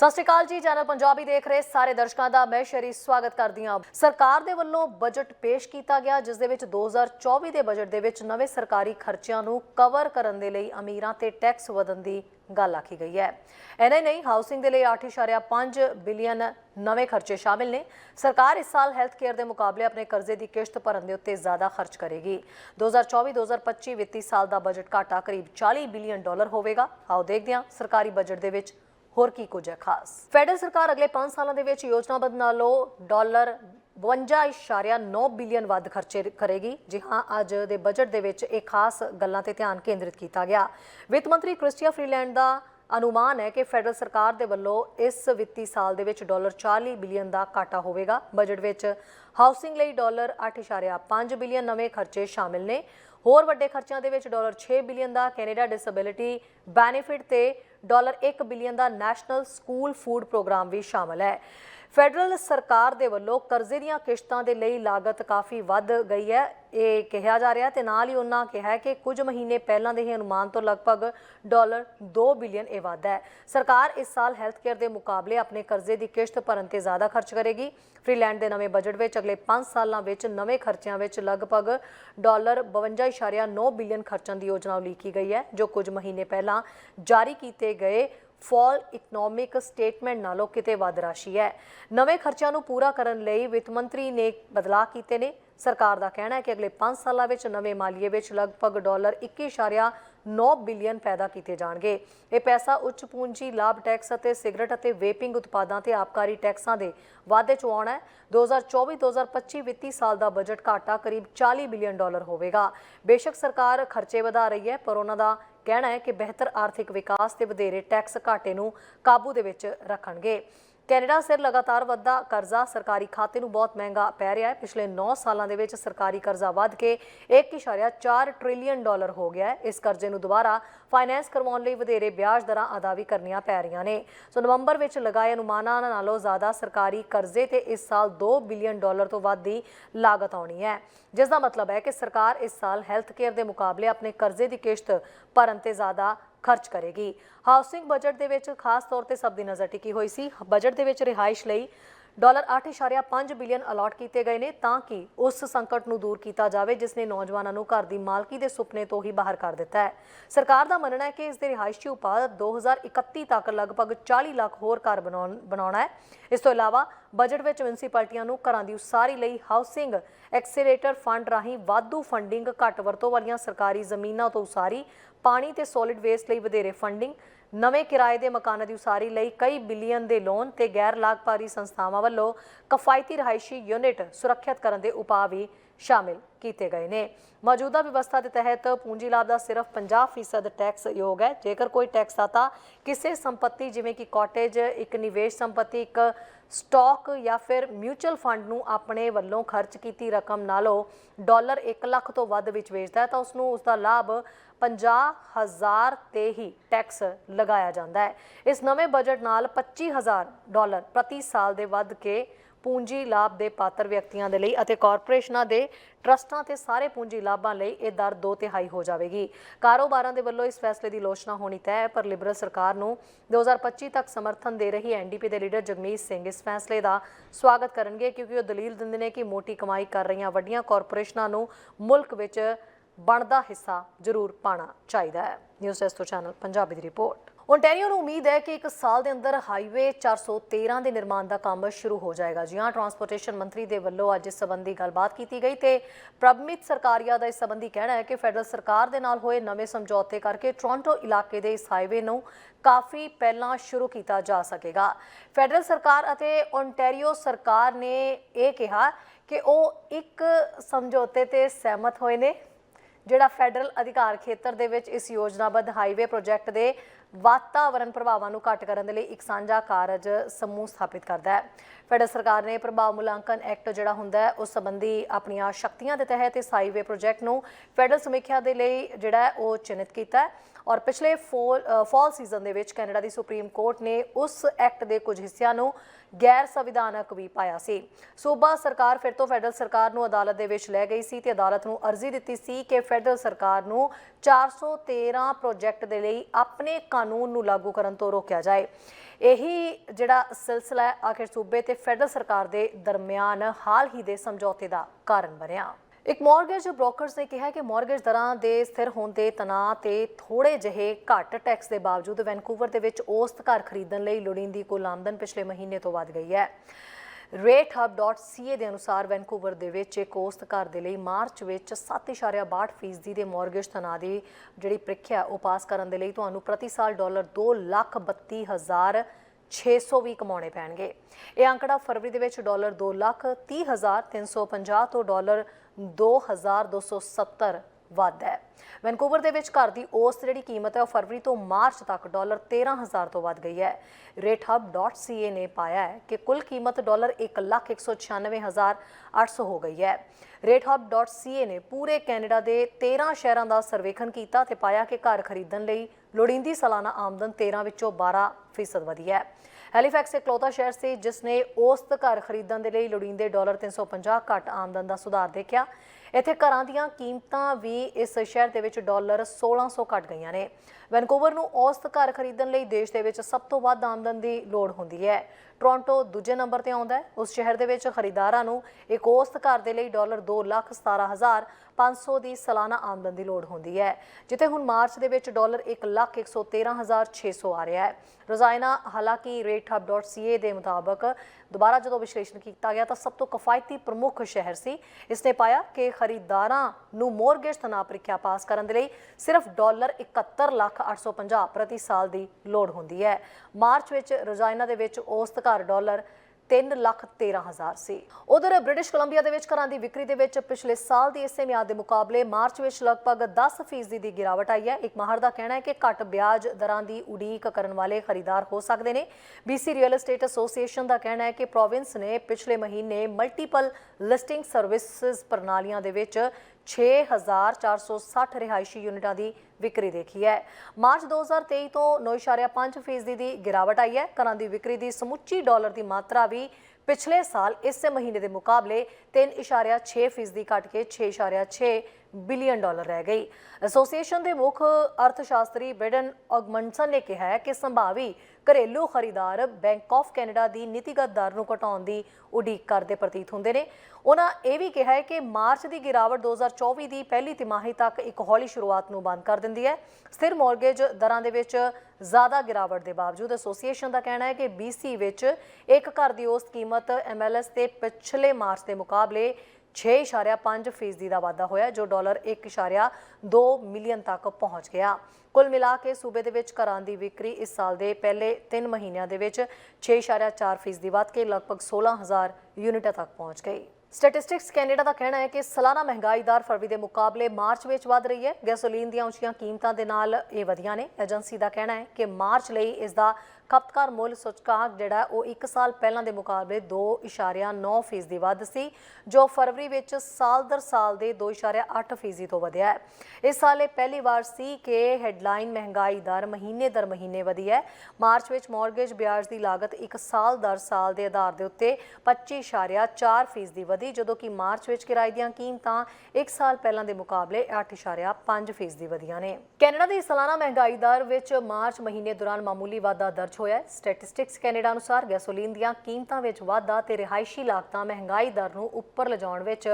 ਸਤਿ ਸ਼੍ਰੀ ਅਕਾਲ ਜੀ, ਚੈਨਲ ਪੰਜਾਬੀ ਦੇਖ ਰਹੇ ਸਾਰੇ ਦਰਸ਼ਕਾਂ ਦਾ ਮੈਂ ਸ਼ਰੀ ਸਵਾਗਤ ਕਰਦੀ ਹਾਂ। ਸਰਕਾਰ ਦੇ ਵੱਲੋਂ ਬਜਟ ਪੇਸ਼ ਕੀਤਾ ਗਿਆ, ਜਿਸ ਦੇ ਵਿੱਚ 2024 ਦੇ ਬਜਟ ਦੇ ਵਿੱਚ ਨਵੇਂ ਸਰਕਾਰੀ ਖਰਚਿਆਂ ਨੂੰ ਕਵਰ ਕਰਨ ਦੇ ਲਈ ਅਮੀਰਾਂ ਤੇ ਟੈਕਸ ਵਧਣ ਦੀ ਗੱਲ ਆਖੀ ਗਈ ਹੈ। ਐਨਾ ਨਹੀਂ ਹਾਊਸਿੰਗ ਦੇ ਲਈ 8.5 ਬਿਲੀਅਨ ਨਵੇਂ ਖਰਚੇ ਸ਼ਾਮਿਲ ਨੇ। ਸਰਕਾਰ ਇਸ ਸਾਲ ਹੈਲਥ ਕੇਅਰ ਦੇ ਮੁਕਾਬਲੇ ਆਪਣੇ ਕਰਜ਼ੇ ਦੀ ਕਿਸ਼ਤ ਭਰਨ ਦੇ ਉੱਤੇ ਜ਼ਿਆਦਾ ਖਰਚ ਕਰੇਗੀ। 2024-2025 ਵਿੱਤੀ ਸਾਲ ਦਾ ਬਜਟ ਘਾਟਾ ਕਰੀਬ 40 ਬਿਲੀਅਨ ਡਾਲਰ ਹੋਵੇਗਾ। ਆਓ ਦੇਖਦੇ ਹਾਂ ਸਰਕਾਰੀ ਬਜਟ ਦੇ ਵਿੱਚ ਹੋਰ ਕੀ ਕੁਝ ਹੈ ਖਾਸ? ਫੈਡਰਲ ਸਰਕਾਰ ਅਗਲੇ 5 ਸਾਲਾਂ ਦੇ ਵਿੱਚ ਯੋਜਨਾਬੱਧ ਨਾਲੋਂ ਡਾਲਰ 52.9 ਬਿਲੀਅਨ ਵੱਧ ਖਰਚੇ ਕਰੇਗੀ। ਜੀ ਹਾਂ, ਅੱਜ ਦੇ ਬਜਟ ਦੇ ਵਿੱਚ ਇਹ ਖਾਸ ਗੱਲਾਂ ਤੇ ਧਿਆਨ ਕੇਂਦਰਿਤ ਕੀਤਾ ਗਿਆ। ਵਿੱਤ ਮੰਤਰੀ ਕ੍ਰਿਸਟੀਆ ਫਰੀਲੈਂਡ ਦਾ ਅਨੁਮਾਨ ਹੈ ਕਿ ਫੈਡਰਲ ਸਰਕਾਰ ਦੇ ਵੱਲੋਂ ਇਸ ਵਿੱਤੀ ਸਾਲ ਦੇ ਵਿੱਚ ਡਾਲਰ 40 ਬਿਲੀਅਨ ਦਾ ਘਾਟਾ ਹੋਵੇਗਾ। ਬਜਟ ਵਿੱਚ ਹਾਊਸਿੰਗ ਲਈ ਡਾਲਰ 8.5 ਬਿਲੀਅਨ ਨਵੇਂ ਖਰਚੇ ਸ਼ਾਮਿਲ ਨੇ। ਹੋਰ ਵੱਡੇ ਖਰਚਿਆਂ ਦੇ ਵਿੱਚ ਡਾਲਰ 6 ਬਿਲੀਅਨ ਦਾ ਕੈਨੇਡਾ ਡਿਸੇਬਿਲਿਟੀ ਬੈਨੀਫਿਟ ਤੇ ਡਾਲਰ 1 ਬਿਲੀਅਨ ਦਾ ਨੈਸ਼ਨਲ ਸਕੂਲ ਫੂਡ ਪ੍ਰੋਗਰਾਮ ਵੀ ਸ਼ਾਮਲ ਹੈ। ਫੈਡਰਲ ਸਰਕਾਰ ਦੇ ਵੱਲੋਂ ਕਰਜ਼ੇ ਦੀਆਂ ਕਿਸ਼ਤਾਂ ਦੇ ਲਈ ਲਾਗਤ ਕਾਫੀ ਵੱਧ ਗਈ ਹੈ। ਇਹ ਕਿਹਾ ਜਾ ਰਿਹਾ ਤੇ ਨਾਲ ਹੀ ਉਹਨਾਂ ਕਿਹਾ ਕਿ ਕੁਝ ਮਹੀਨੇ ਪਹਿਲਾਂ ਦੇ ਹੀ ਅਨੁਮਾਨ ਤੋਂ ਲਗਭਗ ਡਾਲਰ 2 ਬਿਲੀਅਨ ਇਹ ਵਾਧਾ ਹੈ। ਸਰਕਾਰ ਇਸ ਸਾਲ ਹੈਲਥ ਕੇਅਰ ਦੇ ਮੁਕਾਬਲੇ ਆਪਣੇ ਕਰਜ਼ੇ ਦੀ ਕਿਸ਼ਤ ਭਰਨ ਤੇ ਜ਼ਿਆਦਾ ਖਰਚ ਕਰੇਗੀ। ਫ੍ਰੀਲੈਂਡ ਦੇ ਨਵੇਂ ਬਜਟ ਵਿੱਚ ਅਗਲੇ 5 ਸਾਲਾਂ ਵਿੱਚ ਨਵੇਂ ਖਰਚਿਆਂ ਵਿੱਚ ਲਗਭਗ ਡਾਲਰ 52.9 ਬਿਲੀਅਨ ਖਰਚਣ ਦੀ ਯੋਜਨਾ ਉਲੀਕੀ ਗਈ ਹੈ, ਜੋ ਕੁਝ ਮਹੀਨੇ ਪਹਿਲਾਂ ਜਾਰੀ ਕੀਤੇ ਗਏ ਫਾਲ ਇਕਨੋਮਿਕ ਸਟੇਟਮੈਂਟ ਨਾਲੋਂ ਕਿਤੇ ਵੱਧ ਰਾਸ਼ੀ ਹੈ। ਨਵੇਂ ਖਰਚਿਆਂ ਨੂੰ ਪੂਰਾ ਕਰਨ ਲਈ ਵਿੱਤ ਮੰਤਰੀ ਨੇ ਬਦਲਾਅ ਕੀਤੇ ਨੇ। ਸਰਕਾਰ ਦਾ ਕਹਿਣਾ ਹੈ ਕਿ ਅਗਲੇ 5 ਸਾਲਾਂ ਵਿੱਚ ਨਵੇਂ ਮਾਲੀਏ ਵਿੱਚ ਲਗਭਗ ਡਾਲਰ 21.9 ਬਿਲੀਅਨ ਪੈਦਾ ਕੀਤੇ ਜਾਣਗੇ। ਇਹ ਪੈਸਾ ਉੱਚ ਪੂੰਜੀ, ਲਾਭ ਟੈਕਸ ਅਤੇ ਸਿਗਰਟ ਅਤੇ ਵੇਪਿੰਗ ਉਤਪਾਦਾਂ ਤੇ ਆਬਕਾਰੀ ਟੈਕਸਾਂ ਦੇ ਵਾਧੇ ਚ ਆਉਣਾ ਹੈ। 2024-2025 ਵਿੱਤੀ ਸਾਲ ਦਾ ਬਜਟ ਘਾਟਾ ਕਰੀਬ 40 ਬਿਲੀਅਨ ਡਾਲਰ ਹੋਵੇਗਾ। ਬੇਸ਼ੱਕ ਸਰਕਾਰ ਖਰਚੇ ਵਧਾ ਰਹੀ ਹੈ, ਪਰ ਉਹਨਾਂ ਦਾ ਕਹਿਣਾ ਹੈ ਕਿ ਬਿਹਤਰ ਆਰਥਿਕ ਵਿਕਾਸ ਤੇ ਵਧੇਰੇ ਟੈਕਸ ਘਾਟੇ ਨੂੰ ਕਾਬੂ ਦੇ ਵਿੱਚ ਰੱਖਣਗੇ। ਕੈਨੇਡਾ ਸਿਰ ਲਗਾਤਾਰ ਵੱਧਦਾ ਕਰਜ਼ਾ ਸਰਕਾਰੀ ਖਾਤੇ ਨੂੰ ਬਹੁਤ ਮਹਿੰਗਾ ਪੈ ਰਿਹਾ ਹੈ। ਪਿਛਲੇ 9 ਸਾਲਾਂ ਦੇ ਵਿੱਚ ਸਰਕਾਰੀ ਕਰਜ਼ਾ ਵੱਧ ਕੇ 1.4 ਟ੍ਰਿਲੀਅਨ ਡਾਲਰ ਹੋ ਗਿਆ ਹੈ। ਇਸ ਕਰਜ਼ੇ ਨੂੰ ਦੁਬਾਰਾ ਫਾਈਨੈਂਸ ਕਰਵਾਉਣ ਲਈ ਵਧੇਰੇ ਵਿਆਜ ਦਰਾਂ ਅਦਾ ਵੀ ਕਰਨੀਆਂ ਪੈ ਰਹੀਆਂ ਨੇ। ਸੋ ਨਵੰਬਰ ਵਿੱਚ ਲਗਾਏ ਅਨੁਮਾਨਾਂ ਨਾਲੋਂ ਜ਼ਿਆਦਾ ਸਰਕਾਰੀ ਕਰਜ਼ੇ ਤੇ ਇਸ ਸਾਲ 2 ਬਿਲੀਅਨ ਡਾਲਰ ਤੋਂ ਵੱਧ ਦੀ ਲਾਗਤ ਆਉਣੀ ਹੈ। ਜਿਸ ਦਾ ਮਤਲਬ ਹੈ ਕਿ ਸਰਕਾਰ ਇਸ ਸਾਲ ਹੈਲਥ ਕੇਅਰ ਦੇ ਮੁਕਾਬਲੇ ਆਪਣੇ ਕਰਜ਼ੇ ਦੀ ਕਿਸ਼ਤ ਭਰਨ ਤੇ ਜ਼ਿਆਦਾ ਖਰਚ ਕਰੇਗੀ। ਹਾਊਸਿੰਗ ਬਜਟ ਦੇ ਵਿੱਚ ਖਾਸ ਤੌਰ ਤੇ ਸਭ ਦੀ ਨਜ਼ਰ ਟਿਕੀ ਹੋਈ ਸੀ। ਬਜਟ ਦੇ ਵਿੱਚ ਰਿਹਾਇਸ਼ ਲਈ ਡਾਲਰ 8.5 ਬਿਲੀਅਨ ਅਲਾਟ ਕੀਤੇ ਗਏ ਨੇ ਤਾਂ ਕਿ ਉਸ ਸੰਕਟ ਨੂੰ ਦੂਰ ਕੀਤਾ ਜਾਵੇ, ਜਿਸ ਨੇ ਨੌਜਵਾਨਾਂ ਨੂੰ ਘਰ ਦੀ ਮਾਲਕੀ ਦੇ ਸੁਪਨੇ ਤੋਂ ਹੀ ਬਾਹਰ ਕਰ ਦਿੱਤਾ ਹੈ। ਸਰਕਾਰ ਦਾ ਮੰਨਣਾ ਹੈ ਕਿ ਇਸ ਦੇ ਰਿਹਾਇਸ਼ੀ ਉਪਾਅ 2031 ਤੱਕ ਲਗਭਗ 40 ਲੱਖ ਹੋਰ ਘਰ ਬਣਾਉਣ, ਬਣਾਉਣਾ ਹੈ। ਇਸ ਤੋਂ ਇਲਾਵਾ ਬਜਟ ਵਿੱਚ ਮਿਊਨਿਸਪੈਲਿਟੀਆਂ ਨੂੰ ਘਰਾਂ ਦੀ ਉਸਾਰੀ ਲਈ ਹਾਊਸਿੰਗ ਐਕਸੀਲਰੇਟਰ ਫੰਡ ਰਾਹੀਂ ਵਾਧੂ ਫੰਡਿੰਗ ਘੱਟ ਵਰਤੋਂ ਵਾਲੀਆਂ ਸਰਕਾਰੀ ਜ਼ਮੀਨਾਂ ਤੋਂ ਉਸਾਰੀ, ਪਾਣੀ ਤੇ ਸੋਲਿਡ ਵੇਸਟ ਲਈ ਵਧੇਰੇ ਫੰਡਿੰਗ ਨਵੇਂ ਕਿਰਾਏ ਦੇ ਮਕਾਨਾਂ ਦੀ ਉਸਾਰੀ ਲਈ ਕਈ ਬਿਲੀਅਨ ਦੇ ਲੋਨ ਤੇ ਗੈਰ ਲਾਗਪਾਰੀ ਸੰਸਥਾਵਾਂ ਵੱਲੋਂ ਕਫਾਇਤੀ ਰਹਾਇਸ਼ੀ ਯੂਨਿਟ ਸੁਰੱਖਿਅਤ ਕਰਨ ਦੇ ਉਪਾਅ ਵੀ ਸ਼ਾਮਿਲ ਕੀਤੇ ਗਏ ਨੇ। ਮੌਜੂਦਾ ਵਿਵਸਥਾ ਦੇ ਤਹਿਤ ਪੂੰਜੀ ਲਾਭ ਦਾ ਸਿਰਫ 50% ਟੈਕਸ ਯੋਗ ਹੈ। ਜੇਕਰ ਕੋਈ ਟੈਕਸ ਆਤਾ ਕਿਸੇ ਸੰਪਤੀ, ਜਿਵੇਂ ਕਿ ਕਾਟੇਜ, ਇੱਕ ਨਿਵੇਸ਼ ਸੰਪਤੀ, ਇੱਕ ਸਟਾਕ ਜਾਂ ਫਿਰ ਮਿਊਚੁਅਲ ਫੰਡ ਨੂੰ ਆਪਣੇ ਵੱਲੋਂ ਖਰਚ ਕੀਤੀ ਰਕਮ ਨਾਲੋਂ ਡਾਲਰ 1 ਲੱਖ ਤੋਂ ਵੱਧ ਵਿੱਚ ਵੇਚਦਾ ਹੈ, ਤਾਂ ਉਸ ਨੂੰ ਉਸ ਦਾ ਲਾਭ 50000 ਤੇ ਹੀ ਟੈਕਸ ਲਗਾਇਆ ਜਾਂਦਾ ਹੈ। ਇਸ ਨਵੇਂ ਬਜਟ ਨਾਲ 25000 ਡਾਲਰ ਪ੍ਰਤੀ ਸਾਲ ਦੇ ਵੱਧ ਕੇ ਪੂੰਜੀ ਲਾਭ ਦੇ ਪਾਤਰ ਵਿਅਕਤੀਆਂ ਦੇ ਲਈ ਅਤੇ ਕਾਰਪੋਰੇਸ਼ਨਾਂ ਦੇ ਟਰਸਟਾਂ ਤੇ ਸਾਰੇ ਪੂੰਜੀ ਲਾਭਾਂ ਲਈ ਇਹ ਦਰ ਦੋ ਤਿਹਾਈ ਹੋ ਜਾਵੇਗੀ। ਕਾਰੋਬਾਰਾਂ ਦੇ ਵੱਲੋਂ ਇਸ ਫੈਸਲੇ ਦੀ ਆਲੋਚਨਾ ਹੋਣੀ ਤੈਅ ਹੈ, ਪਰ ਲਿਬਰਲ ਸਰਕਾਰ ਨੂੰ 2025 ਤੱਕ ਸਮਰਥਨ ਦੇ ਰਹੀ ਐਨਡੀਪੀ ਦੇ ਲੀਡਰ ਜਗਮੀਤ ਸਿੰਘ ਇਸ ਫੈਸਲੇ ਦਾ ਸਵਾਗਤ ਕਰਨਗੇ ਕਿਉਂਕਿ ਉਹ ਦਲੀਲ ਦਿੰਦੇ ਨੇ ਕਿ ਮੋਟੀ ਕਮਾਈ ਕਰ ਰਹੀਆਂ ਵੱਡੀਆਂ ਕਾਰਪੋਰੇਸ਼ਨਾਂ ਨੂੰ ਮੁਲਕ ਵਿੱਚ ਬਣਦਾ ਹਿੱਸਾ ਜ਼ਰੂਰ ਪਾਣਾ ਚਾਹੀਦਾ ਹੈ। ਨਿਊਜ਼ ਡੈਸਕ ਤੋਂ ਚੈਨਲ ਪੰਜਾਬੀ ਦੀ ਰਿਪੋਰਟ। ਓਨਟਾਰੀਓ ਨੂੰ ਉਮੀਦ ਹੈ ਕਿ ਇੱਕ ਸਾਲ ਦੇ ਅੰਦਰ ਹਾਈਵੇ 413 ਦੇ ਨਿਰਮਾਣ ਦਾ ਕੰਮ ਸ਼ੁਰੂ ਹੋ ਜਾਏਗਾ। ਜੀ ਹਾਂ ਟਰਾਂਸਪੋਰਟੇਸ਼ਨ ਮੰਤਰੀ ਦੇ ਵੱਲੋਂ ਅੱਜ ਇਸ ਸੰਬੰਧੀ ਗੱਲਬਾਤ ਕੀਤੀ ਗਈ ਤੇ ਪ੍ਰਬਮਿਤ ਸਰਕਾਰੀਆ ਦਾ ਇਸ ਸੰਬੰਧੀ ਕਹਿਣਾ ਹੈ ਕਿ ਫੈਡਰਲ ਸਰਕਾਰ ਦੇ ਨਾਲ ਹੋਏ ਨਵੇਂ ਸਮਝੌਤੇ ਕਰਕੇ ਟੋਰਾਂਟੋ ਇਲਾਕੇ ਦੇ ਇਸ ਹਾਈਵੇ ਨੂੰ ਕਾਫੀ ਪਹਿਲਾਂ ਸ਼ੁਰੂ ਕੀਤਾ ਜਾ ਸਕੇਗਾ। ਫੈਡਰਲ ਸਰਕਾਰ ਅਤੇ ਓਨਟਾਰੀਓ ਸਰਕਾਰ ਨੇ ਇਹ ਕਿਹਾ ਕਿ ਉਹ ਇੱਕ ਸਮਝੌਤੇ ਤੇ ਸਹਿਮਤ ਹੋਏ ਨੇ, ਜਿਹੜਾ ਫੈਡਰਲ ਅਧਿਕਾਰ ਖੇਤਰ ਦੇ ਵਿੱਚ ਇਸ ਯੋਜਨਾਬੱਧ ਹਾਈਵੇ ਪ੍ਰੋਜੈਕਟ ਦੇ ਵਾਤਾਵਰਣ ਪ੍ਰਭਾਵਾਂ ਨੂੰ ਘੱਟ ਕਰਨ ਦੇ ਲਈ ਇੱਕ ਸਾਂਝਾ ਕਾਰਜ ਸਮੂਹ ਸਥਾਪਿਤ ਕਰਦਾ ਹੈ। ਫੈਡਰਲ ਸਰਕਾਰ ਨੇ ਪ੍ਰਭਾਵ ਮੁਲਾਂਕਣ ਐਕਟ ਜਿਹੜਾ ਹੁੰਦਾ ਹੈ, ਉਸ ਸੰਬੰਧੀ ਆਪਣੀਆਂ ਸ਼ਕਤੀਆਂ ਦੇ ਤਹਿਤ ਇਸ ਹਾਈਵੇ ਪ੍ਰੋਜੈਕਟ ਨੂੰ ਫੈਡਰਲ ਸਮੀਖਿਆ ਦੇ ਲਈ ਜਿਹੜਾ ਉਹ ਚਿੰਨਿਤ ਕੀਤਾ ਹੈ। ਔਰ ਪਿਛਲੇ ਫਾਲ ਸੀਜ਼ਨ ਦੇ ਵਿੱਚ ਕੈਨੇਡਾ ਦੀ ਸੁਪਰੀਮ ਕੋਰਟ ਨੇ ਉਸ ਐਕਟ ਦੇ ਕੁਝ ਹਿੱਸਿਆਂ ਨੂੰ ਗੈਰ ਸੰਵਿਧਾਨਕ ਵੀ ਪਾਇਆ ਸੀ। ਸੂਬਾ ਸਰਕਾਰ ਫਿਰ ਤੋਂ ਫੈਡਰਲ ਸਰਕਾਰ ਨੂੰ ਅਦਾਲਤ ਦੇ ਵਿੱਚ ਲੈ ਗਈ ਸੀ ਤੇ ਅਦਾਲਤ ਨੂੰ ਅਰਜ਼ੀ ਦਿੱਤੀ ਸੀ ਕਿ ਫੈਡਰਲ ਸਰਕਾਰ ਨੂੰ 413 ਪ੍ਰੋਜੈਕਟ ਦੇ ਲਈ ਆਪਣੇ ਕਾਨੂੰਨ ਨੂੰ ਲਾਗੂ ਕਰਨ ਤੋਂ ਰੋਕਿਆ ਜਾਏ। ਇਹੀ ਜਿਹੜਾ ਸਿਲਸਿਲਾ ਆਖਿਰ ਸੂਬੇ ਤੇ ਫੈਡਰਲ ਸਰਕਾਰ ਦੇ ਦਰਮਿਆਨ ਹਾਲ ਹੀ ਦੇ ਸਮਝੌਤੇ ਦਾ ਕਾਰਨ ਬਣਿਆ। ਇੱਕ ਮਾਰਗੇਜ ਬ੍ਰੋਕਰਸ ਨੇ ਕਿਹਾ ਕਿ ਮਾਰਗੇਜ ਦਰਾਂ ਦੇ ਸਥਿਰ ਹੋਣ ਦੇ ਤਣਾਅ ਤੇ ਥੋੜੇ ਜਿਹੇ ਘੱਟ ਟੈਕਸ ਦੇ ਬਾਵਜੂਦ ਵੈਨਕੂਵਰ ਦੇ ਵਿੱਚ ਔਸਤ ਘਰ ਖਰੀਦਣ ਲਈ ਲੋੜੀਂਦੀ ਕੁੱਲ ਆਮਦਨ ਪਿਛਲੇ ਮਹੀਨੇ ਤੋਂ ਵੱਧ ਗਈ ਹੈ। Ratehub.ca ਦੇ ਅਨੁਸਾਰ ਵੈਨਕੂਵਰ ਦੇ ਵਿੱਚ ਇੱਕ ਔਸਤ ਘਰ ਦੇ ਲਈ ਮਾਰਚ ਵਿੱਚ 7.62% ਫੀਸਦੀ ਦੇ ਮਾਰਗੇਜ ਤਣਾਅ ਦੀ ਜਿਹੜੀ ਪ੍ਰੀਖਿਆ ਉਹ ਪਾਸ ਕਰਨ ਦੇ ਲਈ ਤੁਹਾਨੂੰ ਪ੍ਰਤੀ ਸਾਲ ਡਾਲਰ 232000 600 ਵੀ ਕਮਾਉਣੇ ਪੈਣਗੇ। ਇਹ ਅੰਕੜਾ ਫਰਵਰੀ ਦੇ ਵਿੱਚ ਡਾਲਰ 230350 ਤੋਂ ਡਾਲਰ 2270 ਵੱਧ ਹੈ। ਵੈਨਕੂਵਰ ਦੇ ਵਿੱਚ ਘਰ ਦੀ ਔਸਤ ਜਿਹੜੀ ਕੀਮਤ ਹੈ ਉਹ ਫਰਵਰੀ ਤੋਂ ਮਾਰਚ ਤੱਕ ਡਾਲਰ 13000 ਤੋਂ ਵੱਧ ਗਈ ਹੈ। ratehub.ca ਨੇ ਪਾਇਆ ਹੈ ਕਿ ਕੁੱਲ ਕੀਮਤ ਡਾਲਰ 196800 ਹੋ ਗਈ ਹੈ। ratehub.ca ਨੇ ਪੂਰੇ ਕੈਨੇਡਾ ਦੇ 13 ਸ਼ਹਿਰਾਂ ਦਾ ਸਰਵੇਖਣ ਕੀਤਾ ਤੇ ਪਾਇਆ ਕਿ ਘਰ ਖਰੀਦਣ ਲਈ ਲੋੜੀਂਦੀ ਸਾਲਾਨਾ ਆਮਦਨ 13 ਵਿੱਚੋਂ 12% ਵਧੀ ਹੈ। ਹੈਲੀਫੈਕਸ ਇਕਲੌਤਾ ਸ਼ਹਿਰ ਸੀ, ਜਿਸ ਨੇ ਔਸਤ ਘਰ ਖਰੀਦਣ ਦੇ ਲਈ ਲੋੜੀਂਦੇ ਡਾਲਰ 350 ਘੱਟ ਆਮਦਨ ਦਾ ਸੁਧਾਰ ਦੇਖਿਆ। ਇੱਥੇ ਘਰਾਂ ਦੀਆਂ ਕੀਮਤਾਂ ਵੀ ਇਸ ਸ਼ਹਿਰ ਦੇ ਵਿੱਚ ਡਾਲਰ 1600 ਘਟ ਗਈਆਂ ਨੇ। ਵੈਨਕੂਵਰ ਨੂੰ ਔਸਤ ਘਰ ਖਰੀਦਣ ਲਈ ਦੇਸ਼ ਦੇ ਵਿੱਚ ਸਭ ਤੋਂ ਵੱਧ ਆਮਦਨ ਦੀ ਲੋੜ ਹੁੰਦੀ ਹੈ। ਟੋਰਾਂਟੋ ਦੂਜੇ ਨੰਬਰ ਤੇ ਆਉਂਦਾ ਹੈ। ਉਸ ਸ਼ਹਿਰ ਦੇ ਵਿੱਚ ਖਰੀਦਦਾਰਾਂ ਨੂੰ ਇੱਕ ਔਸਤ ਘਰ ਦੇ ਲਈ ਡਾਲਰ 217500 ਦੀ ਸਾਲਾਨਾ ਆਮਦਨ ਦੀ ਲੋੜ ਹੁੰਦੀ ਹੈ, ਜਿੱਥੇ ਹੁਣ ਮਾਰਚ ਦੇ ਵਿੱਚ ਡਾਲਰ 113600 ਆ ਰਿਹਾ ਹੈ। ਰੋਜ਼ਾਨਾ ਹਾਲਾਂਕਿ ratehub.ca ਦੇ ਮੁਤਾਬਕ ਦੁਬਾਰਾ ਜਦੋਂ ਵਿਸ਼ਲੇਸ਼ਣ ਕੀਤਾ ਗਿਆ ਤਾਂ ਸਭ ਤੋਂ ਕਿਫਾਇਤੀ ਪ੍ਰਮੁੱਖ ਸ਼ਹਿਰ ਸੀ। ਇਸ ਨੇ ਪਾਇਆ ਕਿ ਖਰੀਦਦਾਰਾਂ ਨੂੰ ਮੋਰਗੇਜ ਤਣਾਅ ਪ੍ਰੀਖਿਆ ਪਾਸ ਕਰਨ ਦੇ ਲਈ ਸਿਰਫ ਡਾਲਰ 71,850 ਪ੍ਰਤੀ ਸਾਲ ਦੀ ਲੋੜ ਹੁੰਦੀ ਹੈ। ਮਾਰਚ ਵਿੱਚ ਰੋਜ਼ਾਨਾ ਦੇ ਵਿੱਚ ਔਸਤ ਘਰ ਡਾਲਰ 3 ਲੱਖ 13 ਹਜ਼ਾਰ ਸੀ। ਉਧਰ ਬ੍ਰਿਟਿਸ਼ ਕੋਲੰਬੀਆ ਦੇ ਵਿੱਚ ਘਰਾਂ ਦੀ ਵਿਕਰੀ ਦੇ ਵਿੱਚ ਪਿਛਲੇ ਸਾਲ ਦੀ ਇਸੇ ਮਿਆਦ ਦੇ ਮੁਕਾਬਲੇ ਮਾਰਚ ਵਿੱਚ ਲਗਭਗ 10 ਫੀਸਦੀ ਦੀ ਗਿਰਾਵਟ ਆਈ ਹੈ। ਇੱਕ ਮਾਹਰ ਦਾ ਕਹਿਣਾ ਹੈ ਕਿ ਘੱਟ ਵਿਆਜ ਦਰਾਂ ਦੀ ਉਡੀਕ ਕਰਨ ਵਾਲੇ ਖਰੀਦਦਾਰ ਹੋ ਸਕਦੇ ਨੇ। BC ਰੀਅਲ ਏਸਟੇਟ ਐਸੋਸੀਏਸ਼ਨ ਦਾ ਕਹਿਣਾ ਹੈ ਕਿ ਪ੍ਰੋਵਿੰਸ ਨੇ ਪਿਛਲੇ ਮਹੀਨੇ ਮਲਟੀਪਲ ਲਿਸਟਿੰਗ ਸਰਵਿਸਿਜ਼ ਪ੍ਰਣਾਲੀਆਂ ਦੇ ਵਿੱਚ 6460 ਰਿਹਾਇਸ਼ੀ ਯੂਨਿਟਾਂ ਦੀ ਵਿਕਰੀ ਦੇਖੀ ਹੈ। ਮਾਰਚ 2023 ਤੋਂ 9.5% ਫੀਸਦੀ ਦੀ ਗਿਰਾਵਟ ਆਈ ਹੈ। ਘਰਾਂ ਦੀ ਵਿਕਰੀ ਦੀ ਸਮੁੱਚੀ ਡਾਲਰ ਦੀ ਮਾਤਰਾ ਵੀ ਪਿਛਲੇ ਸਾਲ ਇਸੇ ਮਹੀਨੇ ਦੇ ਮੁਕਾਬਲੇ 3.6 ਫੀਸਦੀ ਘਟ ਕੇ 6.6 ਬਿਲੀਅਨ ਡਾਲਰ ਰਹਿ ਗਈ। ਐਸੋਸੀਏਸ਼ਨ ਦੇ ਮੁੱਖ ਅਰਥਸ਼ਾਸਤਰੀ ਬ੍ਰਿਡਨ ਔਗਮੰਡਸਨ ਨੇ ਕਿਹਾ ਹੈ ਕਿ ਸੰਭਾਵੀ ਘਰੇਲੂ ਖਰੀਦਦਾਰ ਬੈਂਕ ਆਫ ਕੈਨੇਡਾ ਦੀ ਨੀਤੀਗਤ ਦਰ ਨੂੰ ਘਟਾਉਣ ਦੀ ਉਡੀਕ ਕਰਦੇ ਪ੍ਰਤੀਤ ਹੁੰਦੇ ਨੇ। ਉਹਨਾਂ ਇਹ ਵੀ ਕਿਹਾ ਹੈ ਕਿ ਮਾਰਚ ਦੀ ਗਿਰਾਵਟ 2024 ਦੀ ਪਹਿਲੀ ਤਿਮਾਹੀ ਤੱਕ ਇੱਕ ਹੌਲੀ ਸ਼ੁਰੂਆਤ ਨੂੰ ਬੰਦ ਕਰ ਦਿੰਦੀ ਹੈ। ਸਥਿਰ ਮਾਰਗੇਜ ਦਰਾਂ ਦੇ ਵਿੱਚ ਜ਼ਿਆਦਾ ਗਿਰਾਵਟ ਦੇ ਬਾਵਜੂਦ ਐਸੋਸੀਏਸ਼ਨ ਦਾ ਕਹਿਣਾ ਹੈ ਕਿ BC ਵਿੱਚ ਇੱਕ ਘਰ ਦੀ ਔਸਤ ਕੀਮਤ MLS ਤੇ ਪਿਛਲੇ ਮਾਰਚ ਦੇ ਮੁਕਾਬਲੇ 6.5 ਫੀਸਦੀ ਦਾ ਵਾਧਾ ਹੋਇਆ ਜੋ ਡਾਲਰ 1.2 ਮਿਲੀਅਨ ਤੱਕ ਪਹੁੰਚ ਗਿਆ। ਕੁੱਲ ਮਿਲਾ ਕੇ ਸੂਬੇ ਦੇ ਵਿੱਚ ਘਰਾਂ ਦੀ ਵਿਕਰੀ ਇਸ ਸਾਲ ਦੇ ਪਹਿਲੇ 3 ਮਹੀਨਿਆਂ ਦੇ ਵਿੱਚ 6.4 ਫੀਸਦੀ ਵੱਧ ਕੇ ਲਗਭਗ 16000 ਯੂਨਿਟਾਂ ਤੱਕ ਪਹੁੰਚ ਗਈ। ਸਟੈਟਿਸਟਿਕਸ ਕੈਨੇਡਾ ਦਾ ਕਹਿਣਾ ਹੈ ਕਿ ਸਾਲਾਨਾ ਮਹਿੰਗਾਈ ਦਰ ਫਰਵਰੀ ਦੇ ਮੁਕਾਬਲੇ ਮਾਰਚ ਵਿੱਚ ਵਧ ਰਹੀ ਹੈ। ਗੈਸੋਲੀਨ ਦੀਆਂ ਉੱਚੀਆਂ ਕੀਮਤਾਂ ਦੇ ਨਾਲ ਇਹ ਵਧੀਆਂ ਨੇ। ਏਜੰਸੀ ਦਾ ਕਹਿਣਾ ਹੈ ਕਿ ਮਾਰਚ ਲਈ ਇਸ ਦਾ ਖਪਤਕਾਰ ਮੁੱਲ ਸੂਚਕਾਂਕ ਜਿਹੜਾ ਉਹ 1 ਸਾਲ ਪਹਿਲਾਂ ਦੇ ਮੁਕਾਬਲੇ 2.9 ਫੀਸਦੀ ਵੱਧ ਸੀ, ਜੋ ਫਰਵਰੀ ਵਿੱਚ ਸਾਲ ਦਰ ਸਾਲ ਦੇ 2.8 ਫੀਸਦੀ ਤੋਂ ਵਧਿਆ ਹੈ। ਇਸ ਸਾਲ ਇਹ ਪਹਿਲੀ ਵਾਰ ਸੀ ਕਿ ਹੈਡਲਾਈਨ ਮਹਿੰਗਾਈ ਦਰ ਮਹੀਨੇ ਦਰ ਮਹੀਨੇ ਵਧੀ ਹੈ। ਮਾਰਚ ਵਿੱਚ ਮਾਰਗੇਜ ਵਿਆਜ ਦੀ ਲਾਗਤ 1 ਸਾਲ ਦਰ ਸਾਲ ਦੇ ਆਧਾਰ ਦੇ ਉੱਤੇ 25.4 ਫੀਸਦੀ ਵਧੀ ਜਦੋਂ ਕਿ ਮਾਰਚ ਵਿੱਚ ਕਿਰਾਏ ਦੀਆਂ ਕੀਮਤਾਂ 1 ਸਾਲ ਪਹਿਲਾਂ ਦੇ ਮੁਕਾਬਲੇ 8.5 ਫੀਸਦੀ ਵਧੀਆਂ ਨੇ। ਕੈਨੇਡਾ ਦੀ ਸਾਲਾਨਾ ਮਹਿੰਗਾਈ ਦਰ ਵਿੱਚ ਮਾਰਚ ਮਹੀਨੇ ਦੌਰਾਨ ਮਾਮੂਲੀ ਵਾਧਾ ਦਰਜ ਹੋਇਆ ਹੈ। ਸਟੈਟਿਸਟਿਕਸ ਕੈਨੇਡਾ ਅਨੁਸਾਰ ਗੈਸੋਲੀਨ ਦੀਆਂ ਕੀਮਤਾਂ ਵਿੱਚ ਵਾਧਾ ਤੇ ਰਿਹਾਇਸ਼ੀ ਲਾਗਤਾਂ ਮਹਿੰਗਾਈ ਦਰ ਨੂੰ ਉੱਪਰ ਲਿਜਾਉਣ ਵਿੱਚ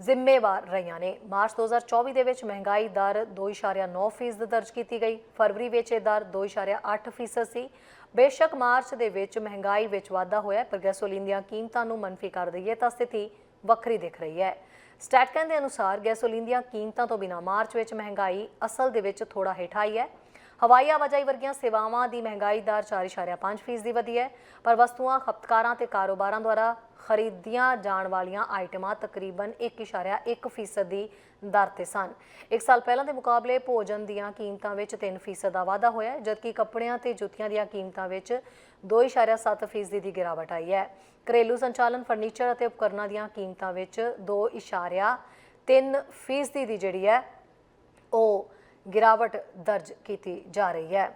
ਜ਼ਿੰਮੇਵਾਰ ਰਹੀਆਂ ਨੇ। ਮਾਰਚ 2024 ਦੇ ਵਿੱਚ ਮਹਿੰਗਾਈ ਦਰ 2.9 ਫੀਸਦ ਦਰਜ ਕੀਤੀ ਗਈ। ਫਰਵਰੀ ਵਿੱਚ ਇਹ ਦਰ 2.8 ਫੀਸਦ ਸੀ। ਬੇਸ਼ੱਕ ਮਾਰਚ ਦੇ ਵਿੱਚ ਮਹਿੰਗਾਈ ਵਿੱਚ ਵਾਧਾ ਹੋਇਆ ਪਰ ਗੈਸੋਲੀਨ ਦੀਆਂ ਕੀਮਤਾਂ ਨੂੰ ਮੰਨਫੀ ਕਰ ਦਈਏ ਤਾਂ ਸਥਿਤੀ ਵੱਖਰੀ ਦਿਖ ਰਹੀ ਹੈ। ਸਟੈਟਕਨ ਦੇ ਅਨੁਸਾਰ ਗੈਸੋਲੀਨ ਦੀਆਂ ਕੀਮਤਾਂ ਤੋਂ ਬਿਨਾਂ ਮਾਰਚ ਵਿੱਚ ਮਹਿੰਗਾਈ ਅਸਲ ਦੇ ਵਿੱਚ ਥੋੜਾ ਹੇਠ ਆਈ ਹੈ। ਹਵਾਈ ਆਵਾਜਾਈ ਵਰਗੀਆਂ ਸੇਵਾਵਾਂ ਦੀ ਮਹਿੰਗਾਈ ਦਰ 4.5 ਫੀਸਦੀ ਵਧੀ ਹੈ ਪਰ ਵਸਤੂਆਂ ਖਪਤਕਾਰਾਂ ਤੇ ਕਾਰੋਬਾਰਾਂ ਦੁਆਰਾ ਖਰੀਦੀਆਂ ਜਾਣ ਵਾਲੀਆਂ ਆਈਟਮਾਂ ਤਕਰੀਬਨ 1.1 ਫੀਸਦ ਦੀ ਦਰ ਤੇ ਸਨ। ਇੱਕ ਸਾਲ ਪਹਿਲਾਂ ਦੇ ਮੁਕਾਬਲੇ ਭੋਜਨ ਦੀਆਂ ਕੀਮਤਾਂ ਵਿੱਚ 3 ਫੀਸਦ ਦਾ ਵਾਧਾ ਹੋਇਆ ਹੈ, ਜਦਕਿ ਕੱਪੜਿਆਂ ਤੇ ਜੁੱਤੀਆਂ ਦੀਆਂ ਕੀਮਤਾਂ ਵਿੱਚ 2.7 ਫੀਸਦੀ ਦੀ ਗਿਰਾਵਟ ਆਈ ਹੈ ਘਰੇਲੂ ਸੰਚਾਲਨ ਫਰਨੀਚਰ ਅਤੇ ਉਪਕਰਨਾਂ ਦੀਆਂ ਕੀਮਤਾਂ ਵਿੱਚ 2.3 ਫੀਸਦੀ ਦੀ ਜਿਹੜੀ ਹੈ ਉਹ ਗਿਰਾਵਟ ਦਰਜ ਕੀਤੀ ਜਾ ਰਹੀ ਹੈ।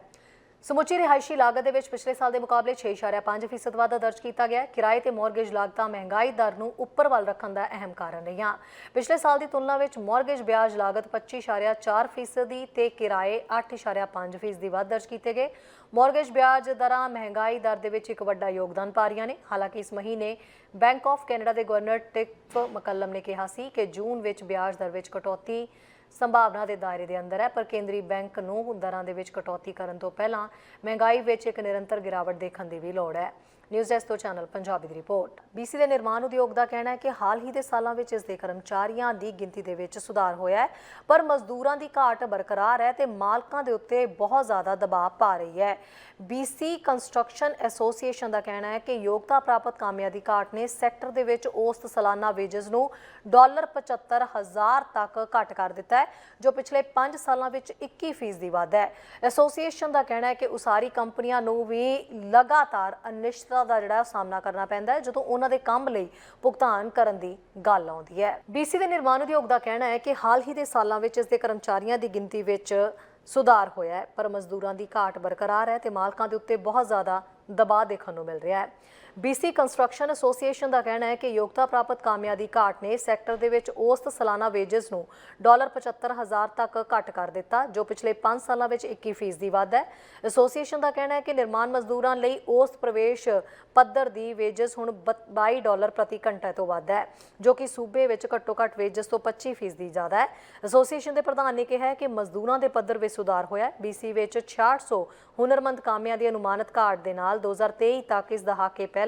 ਸਮੁੱਚੀ ਰਿਹਾਇਸ਼ੀ ਲਾਗਤ ਦੇ ਵਿੱਚ ਪਿਛਲੇ ਸਾਲ ਦੇ ਮੁਕਾਬਲੇ 6.5% ਵਾਧਾ ਦਰਜ ਕੀਤਾ ਗਿਆ ਹੈ। ਕਿਰਾਏ ਤੇ ਮਾਰਗੇਜ ਲਾਗਤਾਂ ਮਹਿੰਗਾਈ ਦਰ ਨੂੰ ਉੱਪਰ ਵੱਲ ਰੱਖਣ ਦਾ ਅਹਿਮ ਕਾਰਨ ਰਹੀਆਂ। ਪਿਛਲੇ ਸਾਲ ਦੀ ਤੁਲਨਾ ਵਿੱਚ ਮਾਰਗੇਜ ਵਿਆਜ ਲਾਗਤ 25.4% ਦੀ ਤੇ ਕਿਰਾਏ 8.5% ਦੀ ਵਾਧ ਦਰਜ ਕੀਤੇ ਗਏ। ਮਾਰਗੇਜ ਵਿਆਜ ਦਰਾਂ ਮਹਿੰਗਾਈ ਦਰ ਦੇ ਵਿੱਚ ਇੱਕ ਵੱਡਾ ਯੋਗਦਾਨ ਪਾ ਰਹੀਆਂ ਨੇ। ਹਾਲਾਂਕਿ ਇਸ ਮਹੀਨੇ ਬੈਂਕ ਆਫ ਕੈਨੇਡਾ ਦੇ ਗਵਰਨਰ ਟਿਕ ਮਕੱਲਮ ਨੇ ਕਿਹਾ ਸੀ ਕਿ ਜੂਨ ਵਿੱਚ ਵਿਆਜ ਦਰ ਵਿੱਚ ਕਟੌਤੀ ਸੰਭਾਵਨਾ ਦੇ ਦਾਇਰੇ ਦੇ ਅੰਦਰ ਹੈ, ਪਰ ਕੇਂਦਰੀ ਬੈਂਕ ਨੂੰ ਦਰਾਂ ਦੇ ਵਿੱਚ ਕਟੌਤੀ ਕਰਨ ਤੋਂ ਪਹਿਲਾਂ ਮਹਿੰਗਾਈ ਵਿੱਚ ਇੱਕ ਨਿਰੰਤਰ ਗਿਰਾਵਟ ਦੇਖਣ ਦੀ ਵੀ ਲੋੜ ਹੈ। ਨਿਊਜ਼ ਡੈਸਕ ਤੋਂ ਚੈਨਲ ਪੰਜਾਬੀ ਦੀ ਰਿਪੋਰਟ। ਬੀਸੀ ਦੇ ਨਿਰਮਾਣ ਉਦਯੋਗ ਦਾ ਕਹਿਣਾ ਹੈ ਕਿ ਹਾਲ ਹੀ ਦੇ ਸਾਲਾਂ ਵਿੱਚ ਇਸ ਦੇ ਕਰਮਚਾਰੀਆਂ ਦੀ ਗਿਣਤੀ ਦੇ ਵਿੱਚ ਸੁਧਾਰ ਹੋਇਆ ਹੈ, ਪਰ ਮਜ਼ਦੂਰਾਂ ਦੀ ਘਾਟ ਬਰਕਰਾਰ ਹੈ ਤੇ ਮਾਲਕਾਂ ਦੇ ਉੱਤੇ ਬਹੁਤ ਜ਼ਿਆਦਾ ਦਬਾਅ ਪਾ ਰਹੀ ਹੈ। ਬੀਸੀ ਕੰਸਟਰਕਸ਼ਨ ਐਸੋਸੀਏਸ਼ਨ ਦਾ ਕਹਿਣਾ ਹੈ ਕਿ ਯੋਗਤਾ ਪ੍ਰਾਪਤ ਕਾਮਿਆਂ ਦੀ ਘਾਟ ਨੇ ਸੈਕਟਰ ਦੇ ਵਿੱਚ ਔਸਤ ਸਾਲਾਨਾ ਵੇਜਸ ਨੂੰ ਡਾਲਰ 75000 ਤੱਕ ਘੱਟ ਕਰ ਦਿੱਤਾ ਹੈ, ਜੋ ਪਿਛਲੇ 5 ਸਾਲਾਂ ਵਿੱਚ 21% ਦੀ ਵਾਧਾ ਹੈ। ਐਸੋਸੀਏਸ਼ਨ ਦਾ ਕਹਿਣਾ ਹੈ ਕਿ ਉਸਾਰੀ ਕੰਪਨੀਆਂ ਨੂੰ ਵੀ ਲਗਾਤਾਰ ਅਨਿਸ਼ਚਿਤਤਾ ਦਾ ਜਿਹੜਾ ਸਾਹਮਣਾ ਕਰਨਾ ਪੈਂਦਾ ਹੈ, ਜਦੋਂ ਉਹਨਾਂ ਦੇ ਕੰਮ ਲਈ ਭੁਗਤਾਨ ਕਰਨ ਦੀ ਗੱਲ ਆਉਂਦੀ ਹੈ। ਬੀਸੀ ਦੇ ਨਿਰਮਾਣ ਉਦਯੋਗ ਦਾ ਕਹਿਣਾ ਹੈ ਕਿ ਹਾਲ ਹੀ ਦੇ ਸਾਲਾਂ ਵਿੱਚ ਇਸ ਦੇ ਕਰਮਚਾਰੀਆਂ ਦੀ ਗਿਣਤੀ ਵਿੱਚ ਸੁਧਾਰ ਹੋਇਆ ਹੈ, ਪਰ ਮਜ਼ਦੂਰਾਂ ਦੀ ਘਾਟ ਬਰਕਰਾਰ ਹੈ ਤੇ ਮਾਲਕਾਂ ਦੇ ਉੱਤੇ ਬਹੁਤ ਜ਼ਿਆਦਾ ਦਬਾਅ ਦੇਖਣ ਨੂੰ ਮਿਲ ਰਿਹਾ ਹੈ। ਬੀਸੀ ਕੰਸਟਰਕਸ਼ਨ ਐਸੋਸੀਏਸ਼ਨ ਦਾ ਕਹਿਣਾ ਹੈ ਕਿ ਯੋਗਤਾ ਪ੍ਰਾਪਤ ਕਾਮਿਆਂ ਦੀ ਘਾਟ ਨੇ ਸੈਕਟਰ ਦੇ ਵਿੱਚ ਔਸਤ ਸਾਲਾਨਾ ਵੇਜਸ ਨੂੰ ਡਾਲਰ 75000 ਤੱਕ ਘੱਟ ਕਰ ਦਿੱਤਾ, ਜੋ ਪਿਛਲੇ 5 ਸਾਲਾਂ ਵਿੱਚ 21% ਦੀ ਵਾਧਾ ਹੈ। ਐਸੋਸੀਏਸ਼ਨ ਦਾ ਕਹਿਣਾ ਹੈ ਕਿ ਨਿਰਮਾਣ ਮਜ਼ਦੂਰਾਂ ਲਈ ਔਸਤ ਪ੍ਰਵੇਸ਼ ਪੱਧਰ ਦੀ ਵੇਜਸ ਹੁਣ 22 ਡਾਲਰ ਪ੍ਰਤੀ ਘੰਟੇ ਤੋਂ ਵੱਧ ਹੈ, ਜੋ ਕਿ ਸੂਬੇ ਵਿੱਚ ਘੱਟੋ ਘੱਟ ਵੇਜਸ ਤੋਂ 25% ਦੀ ਜ਼ਿਆਦਾ ਹੈ। ਐਸੋਸੀਏਸ਼ਨ ਦੇ ਪ੍ਰਧਾਨ ਨੇ ਕਿਹਾ ਹੈ ਕਿ ਮਜ਼ਦੂਰਾਂ ਦੇ ਪੱਧਰ ਵਿੱਚ ਸੁਧਾਰ ਹੋਇਆ ਹੈ। ਬੀਸੀ ਵਿੱਚ 6600 ਹੁਨਰਮੰਦ ਕਾਮਿਆਂ ਦੀ ਅਨੁਮਾਨਿਤ ਘਾਟ ਦੇ ਨਾਲ 2023 ਤੱਕ ਇਸ ਦਹਾਕੇ ਪਹਿਲਾਂ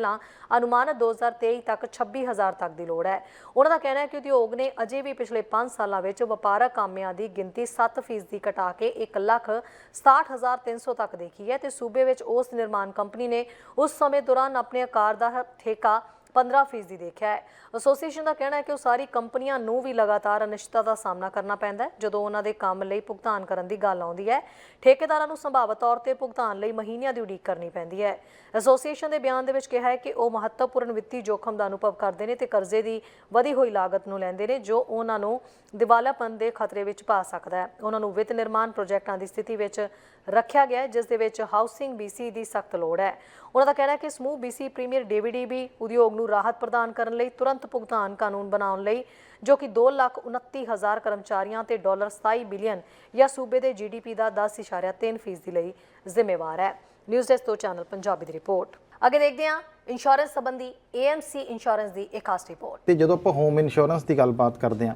ਅਨੁਮਾਨਿਤ 2023 ਤੱਕ 26000 ਤੱਕ ਦੀ ਲੋੜ ਹੈ। ਉਹਨਾਂ ਦਾ ਕਹਿਣਾ ਹੈ ਕਿ ਉਦਯੋਗ ਨੇ ਅਜੇ ਵੀ ਪਿਛਲੇ 5 ਸਾਲਾਂ ਵਿੱਚ ਵਪਾਰਕ ਕਾਮਿਆਂ ਦੀ ਗਿਣਤੀ 7% ਦੀ ਘਟਾ ਕੇ 167300 ਤੱਕ ਦੇਖੀ ਹੈ ਤੇ ਸੂਬੇ ਵਿੱਚ ਉਸ ਨਿਰਮਾਣ ਕੰਪਨੀ ਨੇ ਉਸ ਸਮੇਂ ਦੌਰਾਨ ਆਪਣੇ ਆਕਾਰ ਦਾ ਠੇਕਾ 15% ਦੇਖਿਆ ਹੈ। ਐਸੋਸੀਏਸ਼ਨ ਦਾ ਕਹਿਣਾ ਹੈ ਕਿ ਉਹ ਸਾਰੀ ਕੰਪਨੀਆਂ ਨੂੰ ਵੀ ਲਗਾਤਾਰ ਅਨਿਸ਼ਚਿਤਤਾ ਦਾ ਸਾਹਮਣਾ ਕਰਨਾ ਪੈਂਦਾ ਹੈ, ਜਦੋਂ ਉਹਨਾਂ ਦੇ ਕੰਮ ਲਈ ਭੁਗਤਾਨ ਕਰਨ ਦੀ ਗੱਲ ਆਉਂਦੀ ਹੈ। ਠੇਕੇਦਾਰਾਂ ਨੂੰ ਸੰਭਾਵਤ ਤੌਰ ਤੇ ਭੁਗਤਾਨ ਲਈ ਮਹੀਨਿਆਂ ਦੀ ਉਡੀਕ ਕਰਨੀ ਪੈਂਦੀ ਹੈ। ਐਸੋਸੀਏਸ਼ਨ ਦੇ ਬਿਆਨ ਦੇ ਵਿੱਚ ਕਿਹਾ ਹੈ ਕਿ ਉਹ ਮਹੱਤਵਪੂਰਨ ਵਿੱਤੀ ਜੋਖਮ ਦਾ ਅਨੁਭਵ ਕਰਦੇ ਨੇ ਤੇ ਕਰਜ਼ੇ ਦੀ ਵਧੀ ਹੋਈ ਲਾਗਤ ਨੂੰ ਲੈਂਦੇ ਨੇ, ਜੋ ਉਹਨਾਂ ਨੂੰ ਦਿਵਾਲਾਪਨ ਦੇ ਖਤਰੇ ਵਿੱਚ ਪਾ ਸਕਦਾ ਹੈ। ਉਹਨਾਂ ਨੂੰ ਵਿੱਤ ਨਿਰਮਾਣ ਪ੍ਰੋਜੈਕਟਾਂ ਦੀ ਸਥਿਤੀ ਵਿੱਚ ਰੱਖਿਆ ਗਿਆ ਜਿਸ ਦੇ ਵਿੱਚ ਹਾਊਸਿੰਗ ਬੀਸੀ ਦੀ ਸਖਤ ਲੋੜ ਹੈ। ਉਹਨਾਂ ਦਾ ਕਹਿਣਾ ਹੈ ਕਿ ਸਮੂਹ ਬੀਸੀ ਪ੍ਰੀਮੀਅਰ ਡੀਵੀਡੀਬੀ ਉਦਯੋਗ ਨੂੰ ਰਾਹਤ ਪ੍ਰਦਾਨ ਕਰਨ ਲਈ ਤੁਰੰਤ ਭੁਗਤਾਨ ਕਾਨੂੰਨ ਬਣਾਉਣ ਲਈ ਜੋ ਕਿ 2,29,000 ਕਰਮਚਾਰੀਆਂ ਤੇ ਡਾਲਰ 27 ਬਿਲੀਅਨ ਜਾਂ ਸੂਬੇ ਦੇ ਜੀਡੀਪੀ ਦਾ 10.3% ਦੀ ਲਈ ਜ਼ਿੰਮੇਵਾਰ ਹੈ। ਨਿਊਜ਼ ਡੈਸਕ ਤੋਂ ਚੈਨਲ ਪੰਜਾਬੀ ਦੀ ਰਿਪੋਰਟ। ਅੱਗੇ ਦੇਖਦੇ ਹਾਂ ਇੰਸ਼ੋਰੈਂਸ ਸੰਬੰਧੀ ਏਐਮਸੀ ਇੰਸ਼ੋਰੈਂਸ ਦੀ ਇੱਕ ਖਾਸ ਰਿਪੋਰਟ। ਤੇ ਜਦੋਂ ਆਪਾਂ ਹੋਮ ਇੰਸ਼ੋਰੈਂਸ ਦੀ ਗੱਲਬਾਤ ਕਰਦੇ ਹਾਂ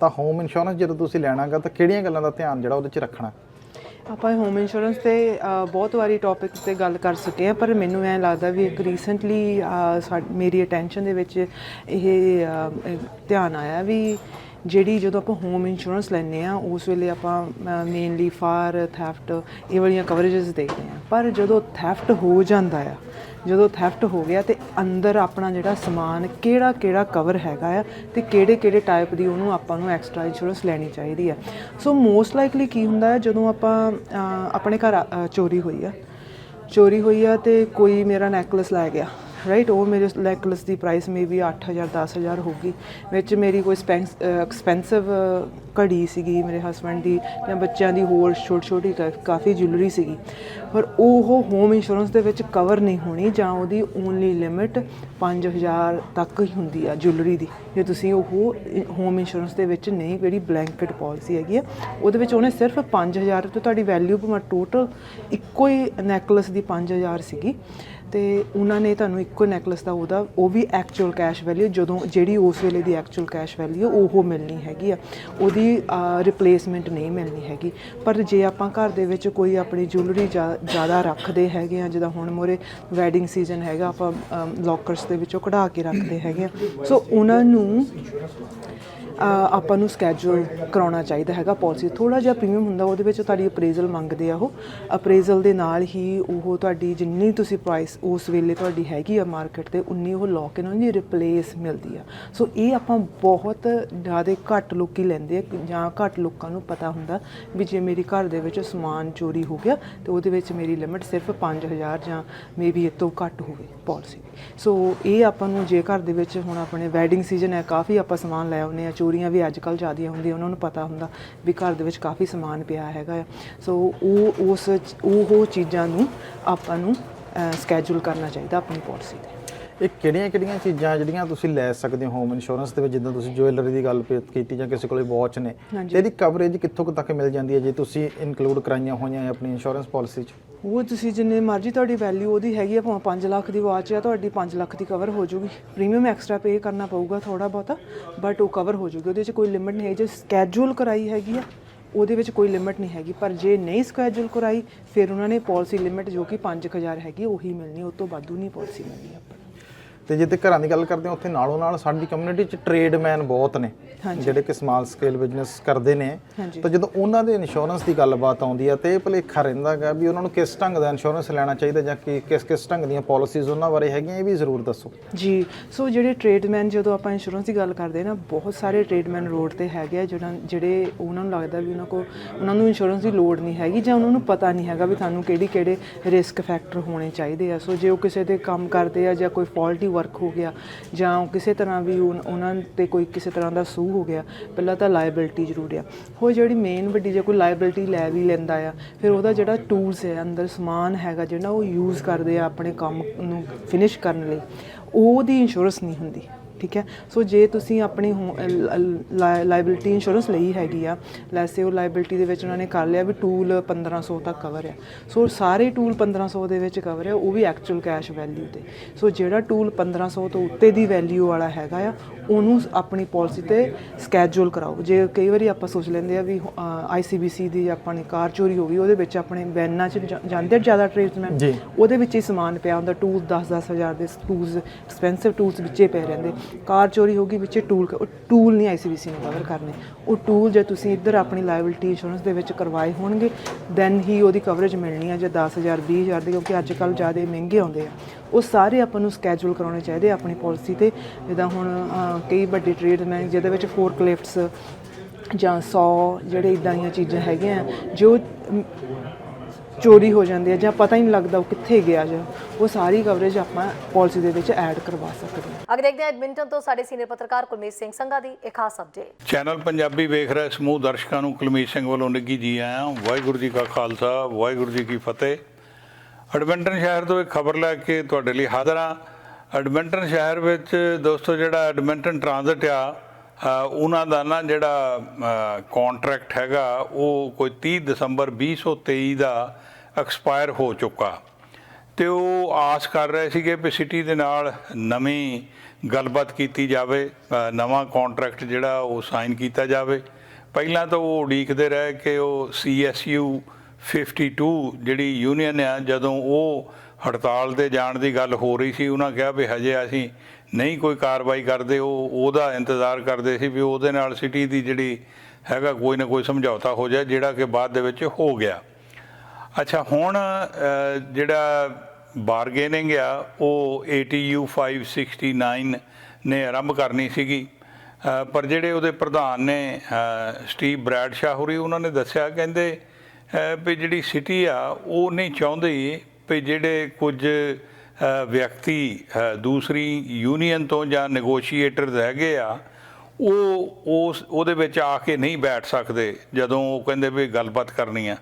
ਤਾਂ ਹੋਮ ਇੰਸ਼ੋਰੈਂਸ ਜਦੋਂ ਤੁਸੀਂ ਲੈਣਾਗਾ ਤਾਂ ਕਿਹੜੀਆਂ ਗੱਲਾਂ ਦਾ ਧਿਆਨ ਜਿਹੜਾ ਉਹਦੇ 'ਚ ਰੱਖਣਾ? ਆਪਾਂ ਹੋਮ ਇੰਸ਼ੋਰੈਂਸ ਤੇ ਬਹੁਤ ਵਾਰੀ ਟੌਪਿਕ ਤੇ ਗੱਲ ਕਰ ਚੁੱਕੇ ਆ ਪਰ ਮੈਨੂੰ ਐ ਲੱਗਦਾ ਵੀ ਇੱਕ ਰੀਸੈਂਟਲੀ ਮੇਰੀ ਅਟੈਂਸ਼ਨ ਦੇ ਵਿੱਚ ਇਹ ਧਿਆਨ ਆਇਆ ਵੀ ਜਿਹੜੀ ਜਦੋਂ ਆਪਾਂ ਹੋਮ ਇੰਸ਼ੋਰੈਂਸ ਲੈਂਦੇ ਆ ਉਸ ਵੇਲੇ ਆਪਾਂ ਮੇਨਲੀ ਫਾਰ ਥੈਫਟ ਇਹ ਵਾਲੀਆਂ ਕਵਰੇजेस ਦੇਖਦੇ ਆ ਪਰ ਜਦੋਂ ਥੈਫਟ ਹੋ ਜਾਂਦਾ ਆ, ਜਦੋਂ ਥੈਫਟ ਹੋ ਗਿਆ ਤੇ ਅੰਦਰ ਆਪਣਾ ਜਿਹੜਾ ਸਮਾਨ ਕਿਹੜਾ ਕਿਹੜਾ ਕਵਰ ਹੈਗਾ ਆ ਤੇ ਕਿਹੜੇ ਕਿਹੜੇ ਟਾਈਪ ਦੀ ਉਹਨੂੰ ਆਪਾਂ ਨੂੰ ਐਕਸਟਰਾ ਇੰਸ਼ੋਰੈਂਸ ਲੈਣੀ ਚਾਹੀਦੀ ਆ। ਸੋ ਮੋਸਟ ਲਾਈਕਲੀ ਕੀ ਹੁੰਦਾ ਹੈ ਜਦੋਂ ਆਪਾਂ ਆਪਣੇ ਘਰ ਚੋਰੀ ਹੋਈ ਆ, ਚੋਰੀ ਹੋਈ ਆ ਤੇ ਕੋਈ ਮੇਰਾ ਨੈਕਲਸ ਲੈ ਗਿਆ। ਰਾਈਟ ਉਹ ਮੇਰੇ ਨੈਕਲਸ ਦੀ ਪ੍ਰਾਈਸ ਮੇ ਵੀ 8000 10000 ਹੋਗੀ ਵਿੱਚ ਮੇਰੀ ਕੋਈ ਐਕਸਪੈਂਸਿਵ ਘੜੀ ਸੀਗੀ ਮੇਰੇ ਹਸਬੰਡ ਦੀ ਜਾਂ ਬੱਚਿਆਂ ਦੀ ਹੋਰ ਛੋਟੀ ਛੋਟੀ ਕਾ- ਕਾਫੀ ਜੁਐਲਰੀ ਸੀਗੀ। ਪਰ ਉਹ ਹੋਮ ਇੰਸ਼ੋਰੈਂਸ ਦੇ ਵਿੱਚ ਕਵਰ ਨਹੀਂ ਹੋਣੀ ਜਾਂ ਉਹਦੀ ਓਨਲੀ ਲਿਮਿਟ 5000 ਤੱਕ ਹੀ ਹੁੰਦੀ ਆ ਜੁਐਲਰੀ ਦੀ। ਜੇ ਤੁਸੀਂ ਉਹ ਹੋਮ ਇੰਸ਼ੋਰੈਂਸ ਦੇ ਵਿੱਚ ਨਹੀਂ, ਜਿਹੜੀ ਬਲੈਂਕਟ ਪਾਲਿਸੀ ਹੈਗੀ ਆ, ਉਹਦੇ ਵਿੱਚ ਉਹਨੇ ਸਿਰਫ 5000 ਤੋਂ ਤੁਹਾਡੀ ਵੈਲਿਊ ਭਾਵੇਂ ਟੋਟਲ ਇੱਕੋ ਹੀ ਨੈਕਲਸ ਦੀ 5000 ਸੀਗੀ। ਤੇ ਉਹਨਾਂ ਨੇ ਤੁਹਾਨੂੰ ਇੱਕੋ ਨੈਕਲਸ ਦਾ ਉਹਦਾ, ਉਹ ਵੀ ਐਕਚੁਅਲ ਕੈਸ਼ ਵੈਲਿਊ ਜਦੋਂ ਜਿਹੜੀ ਉਸ ਵੇਲੇ ਦੀ ਐਕਚੁਅਲ ਕੈਸ਼ ਵੈਲਿਊ ਉਹ ਮਿਲਣੀ ਹੈਗੀ ਆ। ਉਹਦੀ ਰਿਪਲੇਸਮੈਂਟ ਨਹੀਂ ਮਿਲਣੀ ਹੈਗੀ। ਪਰ ਜੇ ਆਪਾਂ ਘਰ ਦੇ ਵਿੱਚ ਕੋਈ ਆਪਣੀ ਜੁਐਲਰੀ ਜ਼ਿਆਦਾ ਰੱਖਦੇ ਹੈਗੇ ਆ, ਜਿੱਦਾਂ ਹੁਣ ਮੋਰੇ ਵੈਡਿੰਗ ਸੀਜ਼ਨ ਹੈਗਾ, ਆਪਾਂ ਲੋਕਰਸ ਦੇ ਵਿੱਚੋਂ ਕਢਾ ਕੇ ਰੱਖਦੇ ਹੈਗੇ ਆ। ਸੋ ਉਹਨਾਂ ਨੂੰ ਆਪਾਂ ਨੂੰ ਸਕੇਜੂਲ ਕਰਾਉਣਾ ਚਾਹੀਦਾ ਹੈਗਾ ਪਾਲਿਸੀ ਥੋੜਾ ਜਿਹਾ ਪ੍ਰੀਮੀਅਮ ਹੁੰਦਾ, ਉਹਦੇ ਵਿੱਚ ਤੁਹਾਡੀ ਅਪਰੇਜ਼ਲ ਮੰਗਦੇ ਆ ਉਹ। ਅਪਰੇਜ਼ਲ ਦੇ ਨਾਲ ਹੀ ਉਹ ਤੁਹਾਡੀ ਜਿੰਨੀ ਤੁਸੀਂ ਪ੍ਰਾਈਸ ਉਸ ਵੇਲੇ ਤੁਹਾਡੀ ਹੈਗੀ ਆ ਮਾਰਕੀਟ ਤੇ, ਉਨੀ ਉਹ ਲੋਕ ਇਹਨਾਂ ਦੀ ਰਿਪਲੇਸ ਮਿਲਦੀ ਆ। ਸੋ ਇਹ ਆਪਾਂ ਬਹੁਤ ਜ਼ਿਆਦਾ ਘੱਟ ਲੋਕੀ ਲੈਂਦੇ ਆ, ਜਾਂ ਘੱਟ ਲੋਕਾਂ ਨੂੰ ਪਤਾ ਹੁੰਦਾ ਵੀ ਜੇ ਮੇਰੀ ਘਰ ਦੇ ਵਿੱਚ ਸਮਾਨ ਚੋਰੀ ਹੋ ਗਿਆ, ਤੇ ਉਹਦੇ ਵਿੱਚ ਮੇਰੀ ਲਿਮਿਟ ਸਿਰਫ 5000 ਜਾਂ ਮੇਬੀ ਇਹ ਤੋਂ ਘੱਟ ਹੋਵੇ ਪਾਲਿਸੀ ਸੋ ਇਹ ਆਪਾਂ ਨੂੰ ਜੇ ਘਰ ਦੇ ਵਿੱਚ ਹੁਣ ਆਪਣੇ ਵੈਡਿੰਗ ਸੀਜ਼ਨ ਹੈ, ਕਾਫੀ ਆਪਾਂ ਸਮਾਨ ਲੈ ਆਉਂਦੇ ਆ ਚੋਰੀਆਂ ਵੀ ਅੱਜ ਕੱਲ੍ਹ ਜ਼ਿਆਦੀਆਂ ਹੁੰਦੀਆਂ, ਉਹਨਾਂ ਨੂੰ ਪਤਾ ਹੁੰਦਾ ਵੀ ਘਰ ਦੇ ਵਿੱਚ ਕਾਫੀ ਸਮਾਨ ਪਿਆ ਹੈਗਾ ਆ। ਸੋ ਉਹ, ਉਸ ਉਹ ਉਹ ਚੀਜ਼ਾਂ ਨੂੰ ਆਪਾਂ ਨੂੰ ਸਕੇਜੂਲ ਕਰਨਾ ਚਾਹੀਦਾ ਆਪਣੀ ਪਾਲਿਸੀ ਤੇ। ਇਹ ਕਿਹੜੀਆਂ-ਕਿਹੜੀਆਂ ਚੀਜ਼ਾਂ ਜਿਹੜੀਆਂ ਤੁਸੀਂ ਲੈ ਸਕਦੇ ਹੋ ਹੋਮ ਇੰਸ਼ੋਰੈਂਸ ਦੇ ਵਿੱਚ? ਜਿੱਦਾਂ ਤੁਸੀਂ ਜੁਐਲਰੀ ਦੀ ਗੱਲ ਕੀਤੀ ਜਾਂ ਕਿਸੇ ਕੋਲੇ ਵਾਚ ਨੇ। ਤੇ ਇਹਦੀ ਕਵਰੇਜ ਕਿੱਥੋਂ ਕੁ ਤੱਕ ਮਿਲ ਜਾਂਦੀ ਹੈ ਜੇ ਤੁਸੀਂ ਇਨਕਲੂਡ ਕਰਾਈਆਂ ਹੋਈਆਂ ਆਪਣੀ ਇੰਸ਼ੋਰੈਂਸ ਪਾਲਿਸੀ 'ਚ? ਉਹ ਤੁਸੀਂ ਜਿੰਨੇ ਮਰਜ਼ੀ ਤੁਹਾਡੀ ਵੈਲਿਊ ਉਹਦੀ ਹੈਗੀ ਆ ਭਾਵੇਂ 5 ਲੱਖ ਦੀ ਵਾਚ ਆ ਤੁਹਾਡੀ 5 ਲੱਖ ਦੀ ਕਵਰ ਹੋ ਜਾਊਗੀ ਪ੍ਰੀਮੀਅਮ ਐਕਸਟਰਾ ਪੇ ਕਰਨਾ ਪਊਗਾ ਥੋੜਾ ਬਹੁਤਾ ਬਟ ਉਹ ਕਵਰ ਹੋ ਜਾਊਗੀ ਉਹਦੇ 'ਚ ਕੋਈ ਲਿਮਿਟ ਨਹੀਂ ਹੈ ਜੇ ਸਕੇਜੂਲ ਕਰਾਈ ਹੈਗੀ ਆ ਉਹਦੇ ਵਿੱਚ ਕੋਈ ਲਿਮਿਟ ਨਹੀਂ ਹੈਗੀ। ਪਰ ਜੇ ਨਹੀਂ ਸਕੇਜੂਲ ਕਰਾਈ ਫਿਰ ਉਹਨਾਂ ਨੇ ਪਾਲਿਸੀ ਲਿਮਿਟ ਜੋ ਕਿ 5000 ਹੈਗੀ ਉਹੀ ਮਿਲਣੀ ਉਹ ਤੋਂ ਵਾਧੂ ਨਹੀਂ ਪਾਲਿਸੀ ਮਿਲਣੀ ਆਪਾਂ। ਤੇ ਜੇ ਤੇ ਘਰਾਂ ਦੀ ਗੱਲ ਕਰਦੇ ਹਾਂ ਉੱਥੇ ਨਾਲੋਂ ਨਾਲ ਸਾਡੀ ਕਮਿਊਨਿਟੀ 'ਚ ਟ੍ਰੇਡਮੈਨ ਬਹੁਤ ਨੇ ਜਿਹੜੇ ਕਿ ਸਮਾਲ ਸਕੇਲ ਬਿਜ਼ਨਸ ਕਰਦੇ ਨੇ। ਤਾਂ ਜਦੋਂ ਉਹਨਾਂ ਦੇ ਇੰਸ਼ੋਰੈਂਸ ਦੀ ਗੱਲਬਾਤ ਆਉਂਦੀ ਹੈ ਤੇ ਇਹ ਭੁਲੇਖਾ ਰਹਿੰਦਾ ਹੈਗਾ ਵੀ ਉਹਨਾਂ ਨੂੰ ਕਿਸ ਢੰਗ ਦਾ ਇੰਸ਼ੋਰੈਂਸ ਲੈਣਾ ਚਾਹੀਦਾ ਜਾਂ ਕਿ ਕਿਸ ਕਿਸ ਢੰਗ ਦੀਆਂ ਪਾਲਿਸੀਜ਼ ਉਹਨਾਂ ਬਾਰੇ ਹੈਗੀਆਂ ਇਹ ਵੀ ਜ਼ਰੂਰ ਦੱਸੋ। ਜੀ ਸੋ ਜਿਹੜੇ ਟ੍ਰੇਡਮੈਨ ਜਦੋਂ ਆਪਾਂ ਇੰਸ਼ੋਰੈਂਸ ਦੀ ਗੱਲ ਕਰਦੇ ਨਾ ਬਹੁਤ ਸਾਰੇ ਟ੍ਰੇਡਮੈਨ ਰੋਡ ਤੇ ਹੈਗੇ ਆ ਜਿਹੜਾ ਜਿਹੜੇ ਉਹਨਾਂ ਨੂੰ ਲੱਗਦਾ ਵੀ ਉਹਨਾਂ ਕੋ ਉਹਨਾਂ ਨੂੰ ਇੰਸ਼ੋਰੈਂਸ ਦੀ ਲੋੜ ਨਹੀਂ ਹੈਗੀ ਜਾਂ ਉਹਨਾਂ ਨੂੰ ਪਤਾ ਨਹੀਂ ਹੈਗਾ ਵੀ ਤੁਹਾਨੂੰ ਕਿਹੜੀ ਕਿਹੜੇ ਰਿਸਕ ਫੈਕਟਰ ਹੋਣੇ ਚਾਹੀਦੇ ਆ। ਸੋ ਜੇ ਉਹ ਕਿਸੇ ਦੇ ਕੰਮ ਕਰਦੇ ਆ ਜਾਂ ਕੋਈ ਫਾਲਟੀ ਵਰਕ ਹੋ ਗਿਆ ਜਾਂ ਉਹ ਕਿਸੇ ਤਰ੍ਹਾਂ ਵੀ ਉਨ- ਉਹਨਾਂ ਤੇ ਕੋਈ ਕਿਸੇ ਤਰ੍ਹਾਂ ਦਾ ਸੂ ਹੋ ਗਿਆ, ਪਹਿਲਾਂ ਤਾਂ ਲਾਇਬਿਲਟੀ ਜ਼ਰੂਰ ਆ। ਹੋਰ ਜਿਹੜੀ ਮੇਨ ਵੱਡੀ ਜੇ ਕੋਈ ਲਾਇਬਿਲਟੀ ਲੈ ਵੀ ਲੈਂਦਾ ਆ, ਫਿਰ ਉਹਦਾ ਜਿਹੜਾ ਟੂਲਸ ਹੈ, ਅੰਦਰ ਸਮਾਨ ਹੈਗਾ ਜਿਹੜਾ ਉਹ ਯੂਜ਼ ਕਰਦੇ ਆ ਆਪਣੇ ਕੰਮ ਨੂੰ ਫਿਨਿਸ਼ ਕਰਨ ਲਈ, ਉਹਦੀ ਇੰਸ਼ੋਰੈਂਸ ਨਹੀਂ ਹੁੰਦੀ। ਠੀਕ ਹੈ? ਸੋ ਜੇ ਤੁਸੀਂ ਆਪਣੀ ਲਾਇਬਿਲਟੀ ਇੰਸ਼ੋਰੈਂਸ ਲਈ ਹੈਗੀ ਆ ਲੈਸੇ ਉਹ ਲਾਇਬਿਲਟੀ ਦੇ ਵਿੱਚ ਉਹਨਾਂ ਨੇ ਕਰ ਲਿਆ ਵੀ ਟੂਲ 1500 ਤੱਕ ਕਵਰ ਆ। ਸੋ ਸਾਰੇ ਟੂਲ 1500 ਦੇ ਵਿੱਚ ਕਵਰ ਆ ਉਹ ਵੀ ਐਕਚੁਅਲ ਕੈਸ਼ ਵੈਲਿਊ ਤੇ। ਸੋ ਜਿਹੜਾ ਟੂਲ 1500 ਤੋਂ ਉੱਤੇ ਦੀ ਵੈਲਿਊ ਵਾਲਾ ਹੈਗਾ ਆ ਉਹਨੂੰ ਆਪਣੀ ਪਾਲਿਸੀ ਤੇ ਸਕੇਜੂਲ ਕਰਾਓ। ਜੇ ਕਈ ਵਾਰੀ ਆਪਾਂ ਸੋਚ ਲੈਂਦੇ ਆ ਵੀ ਆਈਸੀਬੀਸੀ ਦੀ ਆਪਣੀ ਕਾਰ ਚੋਰੀ ਹੋ ਗਈ ਉਹਦੇ ਵਿੱਚ ਆਪਣੇ ਵੈਨਾਂ 'ਚ ਜਾਂਦੇ ਜ਼ਿਆਦਾ ਜੀ। ਉਹਦੇ ਵਿੱਚ ਹੀ ਸਮਾਨ ਪਿਆ ਹੁੰਦਾ ਟੂਲ 10-10 ਹਜ਼ਾਰ ਦੇ ਟੂਲਸ ਐਕਸਪੈਂਸਿਵ ਟੂਲਸ ਵਿੱਚੇ ਪਏ ਰਹਿੰਦੇ। ਕਾਰ ਚੋਰੀ ਹੋ ਗਈ, ਵਿੱਚ ਟੂਲ ਉਹ ਟੂਲ ਨਹੀਂ ਆਈਸੀਬੀਸੀ ਨੂੰ ਕਵਰ ਕਰਨੇ। ਉਹ ਟੂਲ ਜੇ ਤੁਸੀਂ ਇੱਧਰ ਆਪਣੀ ਲਾਇਬਿਲਟੀ ਇੰਸ਼ੋਰੈਂਸ ਦੇ ਵਿੱਚ ਕਰਵਾਏ ਹੋਣਗੇ ਦੈਨ ਹੀ ਉਹਦੀ ਕਵਰੇਜ ਮਿਲਣੀ ਆ, ਜੇ 10000 20000 ਦੀ, ਕਿਉਂਕਿ ਅੱਜ ਕੱਲ੍ਹ ਜ਼ਿਆਦਾ ਮਹਿੰਗੇ ਆਉਂਦੇ ਆ। ਉਹ ਸਾਰੇ ਆਪਾਂ ਨੂੰ ਸਕੇਜੂਲ ਕਰਾਉਣੇ ਚਾਹੀਦੇ ਆਪਣੀ ਪਾਲਿਸੀ ਤੇ। ਜਿੱਦਾਂ ਹੁਣ ਕਈ ਵੱਡੇ ਟ੍ਰੇਡਮੈਨ ਜਿਹਦੇ ਵਿੱਚ ਫੋਰ ਜਾਂ 100 ਜਿਹੜੇ ਇਦਾਂ ਦੀਆਂ ਚੀਜ਼ਾਂ ਹੈਗੀਆਂ, ਜੋ ਚੋਰੀ ਹੋ ਜਾਂਦੀ ਹੈ ਜਾਂ ਪਤਾ ਹੀ ਨਹੀਂ ਲੱਗਦਾ ਉਹ ਕਿੱਥੇ ਗਿਆ ਜਾਂ ਉਹ ਸਾਰੀ ਕਵਰੇਜ ਆਪਾਂ ਪਾਲਿਸੀ ਦੇ ਵਿੱਚ ਐਡ ਕਰਵਾ ਸਕਦੇ ਹਾਂ। ਅੱਗੇ ਦੇਖਦੇ ਹਾਂ ਐਡਮਿੰਟਨ ਤੋਂ ਸਾਡੇ ਸੀਨੀਅਰ ਪੱਤਰਕਾਰ ਕੁਲਮੀਤ ਸਿੰਘ ਸੰਘਾ ਦੀ ਇੱਕ ਖਾਸ ਅਪਡੇਟ ਚੈਨਲ ਪੰਜਾਬੀ ਵੇਖ ਰਹੇ ਸਮੂਹ ਦਰਸ਼ਕਾਂ ਨੂੰ ਕੁਲਮੀਤ ਸਿੰਘ ਵੱਲੋਂ ਨਿੱਘੀ ਜੀ ਆਇਆਂ ਵਾਹਿਗੁਰੂ ਜੀ ਕਾ ਖਾਲਸਾ ਵਾਹਿਗੁਰੂ ਜੀ ਕੀ ਫਤਿਹ। ਐਡਮਿੰਟਨ ਸ਼ਹਿਰ ਤੋਂ ਇੱਕ ਖਬਰ ਲੈ ਕੇ ਤੁਹਾਡੇ ਲਈ ਹਾਜ਼ਰ ਹਾਂ। ਐਡਮਿੰਟਨ ਸ਼ਹਿਰ ਵਿੱਚ ਦੋਸਤੋ ਜਿਹੜਾ ਐਡਮਿੰਟਨ ਟ੍ਰਾਂਜ਼ਿਟ ਆ ਉਹਨਾਂ ਦਾ ਨਾ ਜਿਹੜਾ ਕੰਟਰੈਕਟ ਹੈਗਾ ਉਹ ਕੋਈ 30 ਦਸੰਬਰ 2023 ਦਾ ਐਕਸਪਾਇਰ ਹੋ ਚੁੱਕਾ। ਤੇ ਉਹ ਆਸ ਕਰ ਰਹੇ ਸੀਗੇ ਕਿ ਸਿਟੀ ਦੇ ਨਾਲ ਨਵੀਂ ਗੱਲਬਾਤ ਕੀਤੀ ਜਾਵੇ ਨਵਾਂ ਕੰਟਰੈਕਟ ਜਿਹੜਾ ਉਹ ਸਾਈਨ ਕੀਤਾ ਜਾਵੇ। ਪਹਿਲਾਂ ਤਾਂ ਉਹ ਉਡੀਕਦੇ ਰਹੇ ਕਿ ਉਹ CSU 52 ਜਿਹੜੀ ਯੂਨੀਅਨ ਆ, ਜਦੋਂ ਉਹ ਹੜਤਾਲ ਤੇ ਜਾਣ ਦੀ ਗੱਲ ਹੋ ਰਹੀ ਸੀ, ਉਹਨਾਂ ਕਿਹਾ ਵੀ ਹਜੇ ਅਸੀਂ ਨਹੀਂ ਕੋਈ ਕਾਰਵਾਈ ਕਰਦੇ, ਉਹ ਉਹਦਾ ਇੰਤਜ਼ਾਰ ਕਰਦੇ ਸੀ ਵੀ ਉਹਦੇ ਨਾਲ ਸਿਟੀ ਦੀ ਜਿਹੜੀ ਹੈਗਾ ਕੋਈ ਨਾ ਕੋਈ ਸਮਝੌਤਾ ਹੋ ਜਾਏ, ਜਿਹੜਾ ਕਿ ਬਾਅਦ ਦੇ ਵਿੱਚ ਹੋ ਗਿਆ। ਅੱਛਾ ਹੁਣ ਜਿਹੜਾ ਬਾਰਗੇਨਿੰਗ ਆ ਉਹ ATU 569 ਨੇ ਆਰੰਭ ਕਰਨੀ ਸੀਗੀ। ਪਰ ਜਿਹੜੇ ਉਹਦੇ ਪ੍ਰਧਾਨ ਨੇ ਅ, ਸਟੀਵ ਬ੍ਰੈਡਸ਼ਾਹ ਹੋਰੀ ਉਹਨਾਂ ਨੇ ਦੱਸਿਆ ਕਹਿੰਦੇ ਵੀ ਜਿਹੜੀ ਸਿਟੀ ਆ ਉਹ ਨਹੀਂ ਚਾਹੁੰਦੀ ਵੀ ਜਿਹੜੇ ਕੁਝ ਵਿਅਕਤੀ ਦੂਸਰੀ ਯੂਨੀਅਨ ਤੋਂ ਜਾਂ ਨੈਗੋਸ਼ੀਏਟਰਸ ਹੈਗੇ ਆ ਉਹ ਉਸ ਉਹਦੇ ਵਿੱਚ ਆ ਕੇ ਨਹੀਂ ਬੈਠ ਸਕਦੇ ਜਦੋਂ ਉਹ ਕਹਿੰਦੇ ਵੀ ਗੱਲਬਾਤ ਕਰਨੀ ਆ।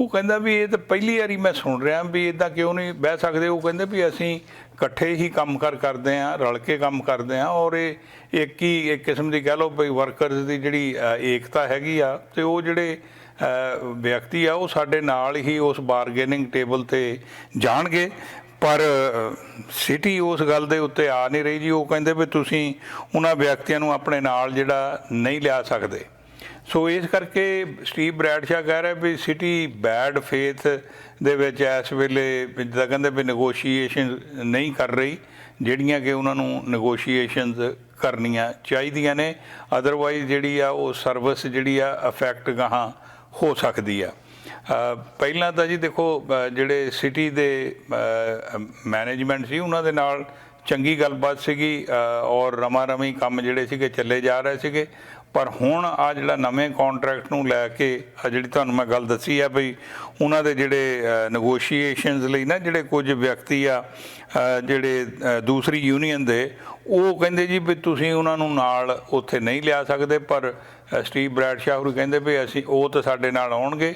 ਉਹ ਕਹਿੰਦਾ ਵੀ ਇਹ ਤਾਂ ਪਹਿਲੀ ਵਾਰੀ ਮੈਂ ਸੁਣ ਰਿਹਾ ਵੀ ਇਦਾਂ ਕਿਉਂ ਨਹੀਂ ਬਹਿ ਸਕਦੇ। ਉਹ ਕਹਿੰਦੇ ਵੀ ਅਸੀਂ ਇਕੱਠੇ ਹੀ ਕੰਮ ਕਰ ਕਰਦੇ ਆ ਰਲ ਕੇ ਕੰਮ ਕਰਦੇ ਆ ਔਰ ਇਹ ਇੱਕ ਹੀ ਇੱਕ ਕਿਸਮ ਦੀ ਕਹਿ ਲਓ ਵੀ ਵਰਕਰਸ ਦੀ ਜਿਹੜੀ ਏਕਤਾ ਹੈਗੀ ਆ ਤੇ ਉਹ ਜਿਹੜੇ ਵਿਅਕਤੀ ਆ ਉਹ ਸਾਡੇ ਨਾਲ ਹੀ ਉਸ ਬਾਰਗੇਨਿੰਗ ਟੇਬਲ ਤੇ ਜਾਣਗੇ। ਪਰ ਸਿਟੀ ਉਸ ਗੱਲ ਦੇ ਉੱਤੇ ਆ ਨਹੀਂ ਰਹੀ ਜੀ। ਉਹ ਕਹਿੰਦੇ ਵੀ ਤੁਸੀਂ ਉਹਨਾਂ ਵਿਅਕਤੀਆਂ ਨੂੰ ਆਪਣੇ ਨਾਲ ਜਿਹੜਾ ਨਹੀਂ ਲਿਆ ਸਕਦੇ। ਸੋ ਇਸ ਕਰਕੇ ਸਟੀਵ ਬ੍ਰੈਡਸ਼ਾ ਕਹਿ ਰਿਹਾ ਵੀ ਸਿਟੀ ਬੈਡ ਫੇਥ ਦੇ ਵਿੱਚ ਇਸ ਵੇਲੇ ਜਿੱਦਾਂ ਕਹਿੰਦੇ ਵੀ ਨੈਗੋਸ਼ੀਏਸ਼ਨ ਨਹੀਂ ਕਰ ਰਹੀ, ਜਿਹੜੀਆਂ ਕਿ ਉਹਨਾਂ ਨੂੰ ਨੈਗੋਸ਼ੀਏਸ਼ਨਸ ਕਰਨੀਆਂ ਚਾਹੀਦੀਆਂ ਨੇ। ਅਦਰਵਾਈਜ਼ ਜਿਹੜੀ ਆ ਉਹ ਸਰਵਿਸ ਜਿਹੜੀ ਆ ਅਫੈਕਟ ਗਾਹਾਂ ਹੋ ਸਕਦੀ ਆ। ਪਹਿਲਾਂ ਤਾਂ ਜੀ ਦੇਖੋ ਜਿਹੜੇ ਸਿਟੀ ਦੇ ਮੈਨੇਜਮੈਂਟ ਸੀ, ਉਹਨਾਂ ਦੇ ਨਾਲ ਚੰਗੀ ਗੱਲਬਾਤ ਸੀਗੀ ਔਰ ਰਮਾ ਰਮੀ ਕੰਮ ਜਿਹੜੇ ਸੀਗੇ ਚੱਲੇ ਜਾ ਰਹੇ ਸੀਗੇ। ਪਰ ਹੁਣ ਆ ਜਿਹੜਾ ਨਵੇਂ ਕੰਟਰੈਕਟ ਨੂੰ ਲੈ ਕੇ ਆ ਜਿਹੜੀ ਤੁਹਾਨੂੰ ਮੈਂ ਗੱਲ ਦੱਸੀ ਆ ਬਈ ਉਹਨਾਂ ਦੇ ਜਿਹੜੇ ਨੈਗੋਸ਼ੀਏਸ਼ਨਸ ਲਈ ਨਾ ਜਿਹੜੇ ਕੁਝ ਵਿਅਕਤੀ ਆ ਜਿਹੜੇ ਦੂਸਰੀ ਯੂਨੀਅਨ ਦੇ ਉਹ ਕਹਿੰਦੇ ਜੀ ਵੀ ਤੁਸੀਂ ਉਹਨਾਂ ਨੂੰ ਨਾਲ ਉੱਥੇ ਨਹੀਂ ਲਿਆ ਸਕਦੇ ਪਰ ਅ, ਸਟੀਵ ਬ੍ਰੈਡਸ਼ਾਹ ਹੋਰੀ ਕਹਿੰਦੇ ਵੀ ਅਸੀਂ ਉਹ ਤਾਂ ਸਾਡੇ ਨਾਲ ਆਉਣਗੇ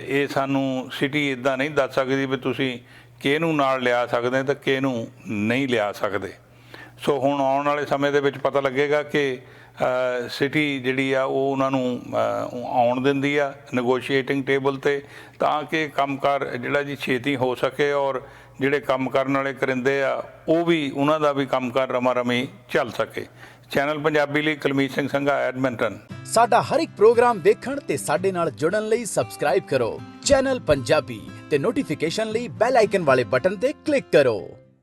ਇਹ ਸਾਨੂੰ ਸਿਟੀ ਇਦਾਂ ਨਹੀਂ ਦੱਸ ਸਕਦੀ ਵੀ ਤੁਸੀਂ ਕਿਹਨੂੰ ਨਾਲ ਲਿਆ ਸਕਦੇ ਤਾਂ ਕਿਹਨੂੰ ਨਹੀਂ ਲਿਆ ਸਕਦੇ। ਸੋ ਹੁਣ ਆਉਣ ਵਾਲੇ ਸਮੇਂ ਦੇ ਵਿੱਚ ਪਤਾ ਲੱਗੇਗਾ ਕਿ ਸਿਟੀ ਜਿਹੜੀ ਆ, ਉਹ ਉਹਨਾਂ ਨੂੰ ਆਉਣ ਦਿੰਦੀ ਆ ਨੈਗੋਸ਼ੀਏਟਿੰਗ ਟੇਬਲ ਤੇ, ਤਾਂ ਕਿ ਕੰਮਕਾਰ ਜਿਹੜਾ ਜੀ ਛੇਤੀ ਹੋ ਸਕੇ ਔਰ ਜਿਹੜੇ ਕੰਮ ਕਰਨ ਵਾਲੇ ਕਰਿੰਦੇ ਆ, ਉਹ ਵੀ ਉਹਨਾਂ ਦਾ ਵੀ ਕੰਮਕਾਰ ਰਮਾ ਰਮੀ ਚੱਲ ਸਕੇ। ਚੈਨਲ ਪੰਜਾਬੀ ਲਈ ਕੁਲਮੀਤ ਸਿੰਘ ਸੰਘਾ ਐਡਮਿੰਟਨ ਸਾਡਾ ਹਰ ਇੱਕ ਪ੍ਰੋਗਰਾਮ ਦੇਖਣ ਤੇ ਸਾਡੇ ਨਾਲ ਜੁੜਨ ਲਈ ਸਬਸਕ੍ਰਾਈਬ ਕਰੋ। ਚੈਨਲ ਪੰਜਾਬੀ ਤੇ ਨੋਟੀਫਿਕੇਸ਼ਨ ਲਈ ਬੈਲ ਆਈਕਨ ਵਾਲੇ ਬਟਨ ਤੇ ਕਲਿੱਕ ਕਰੋ।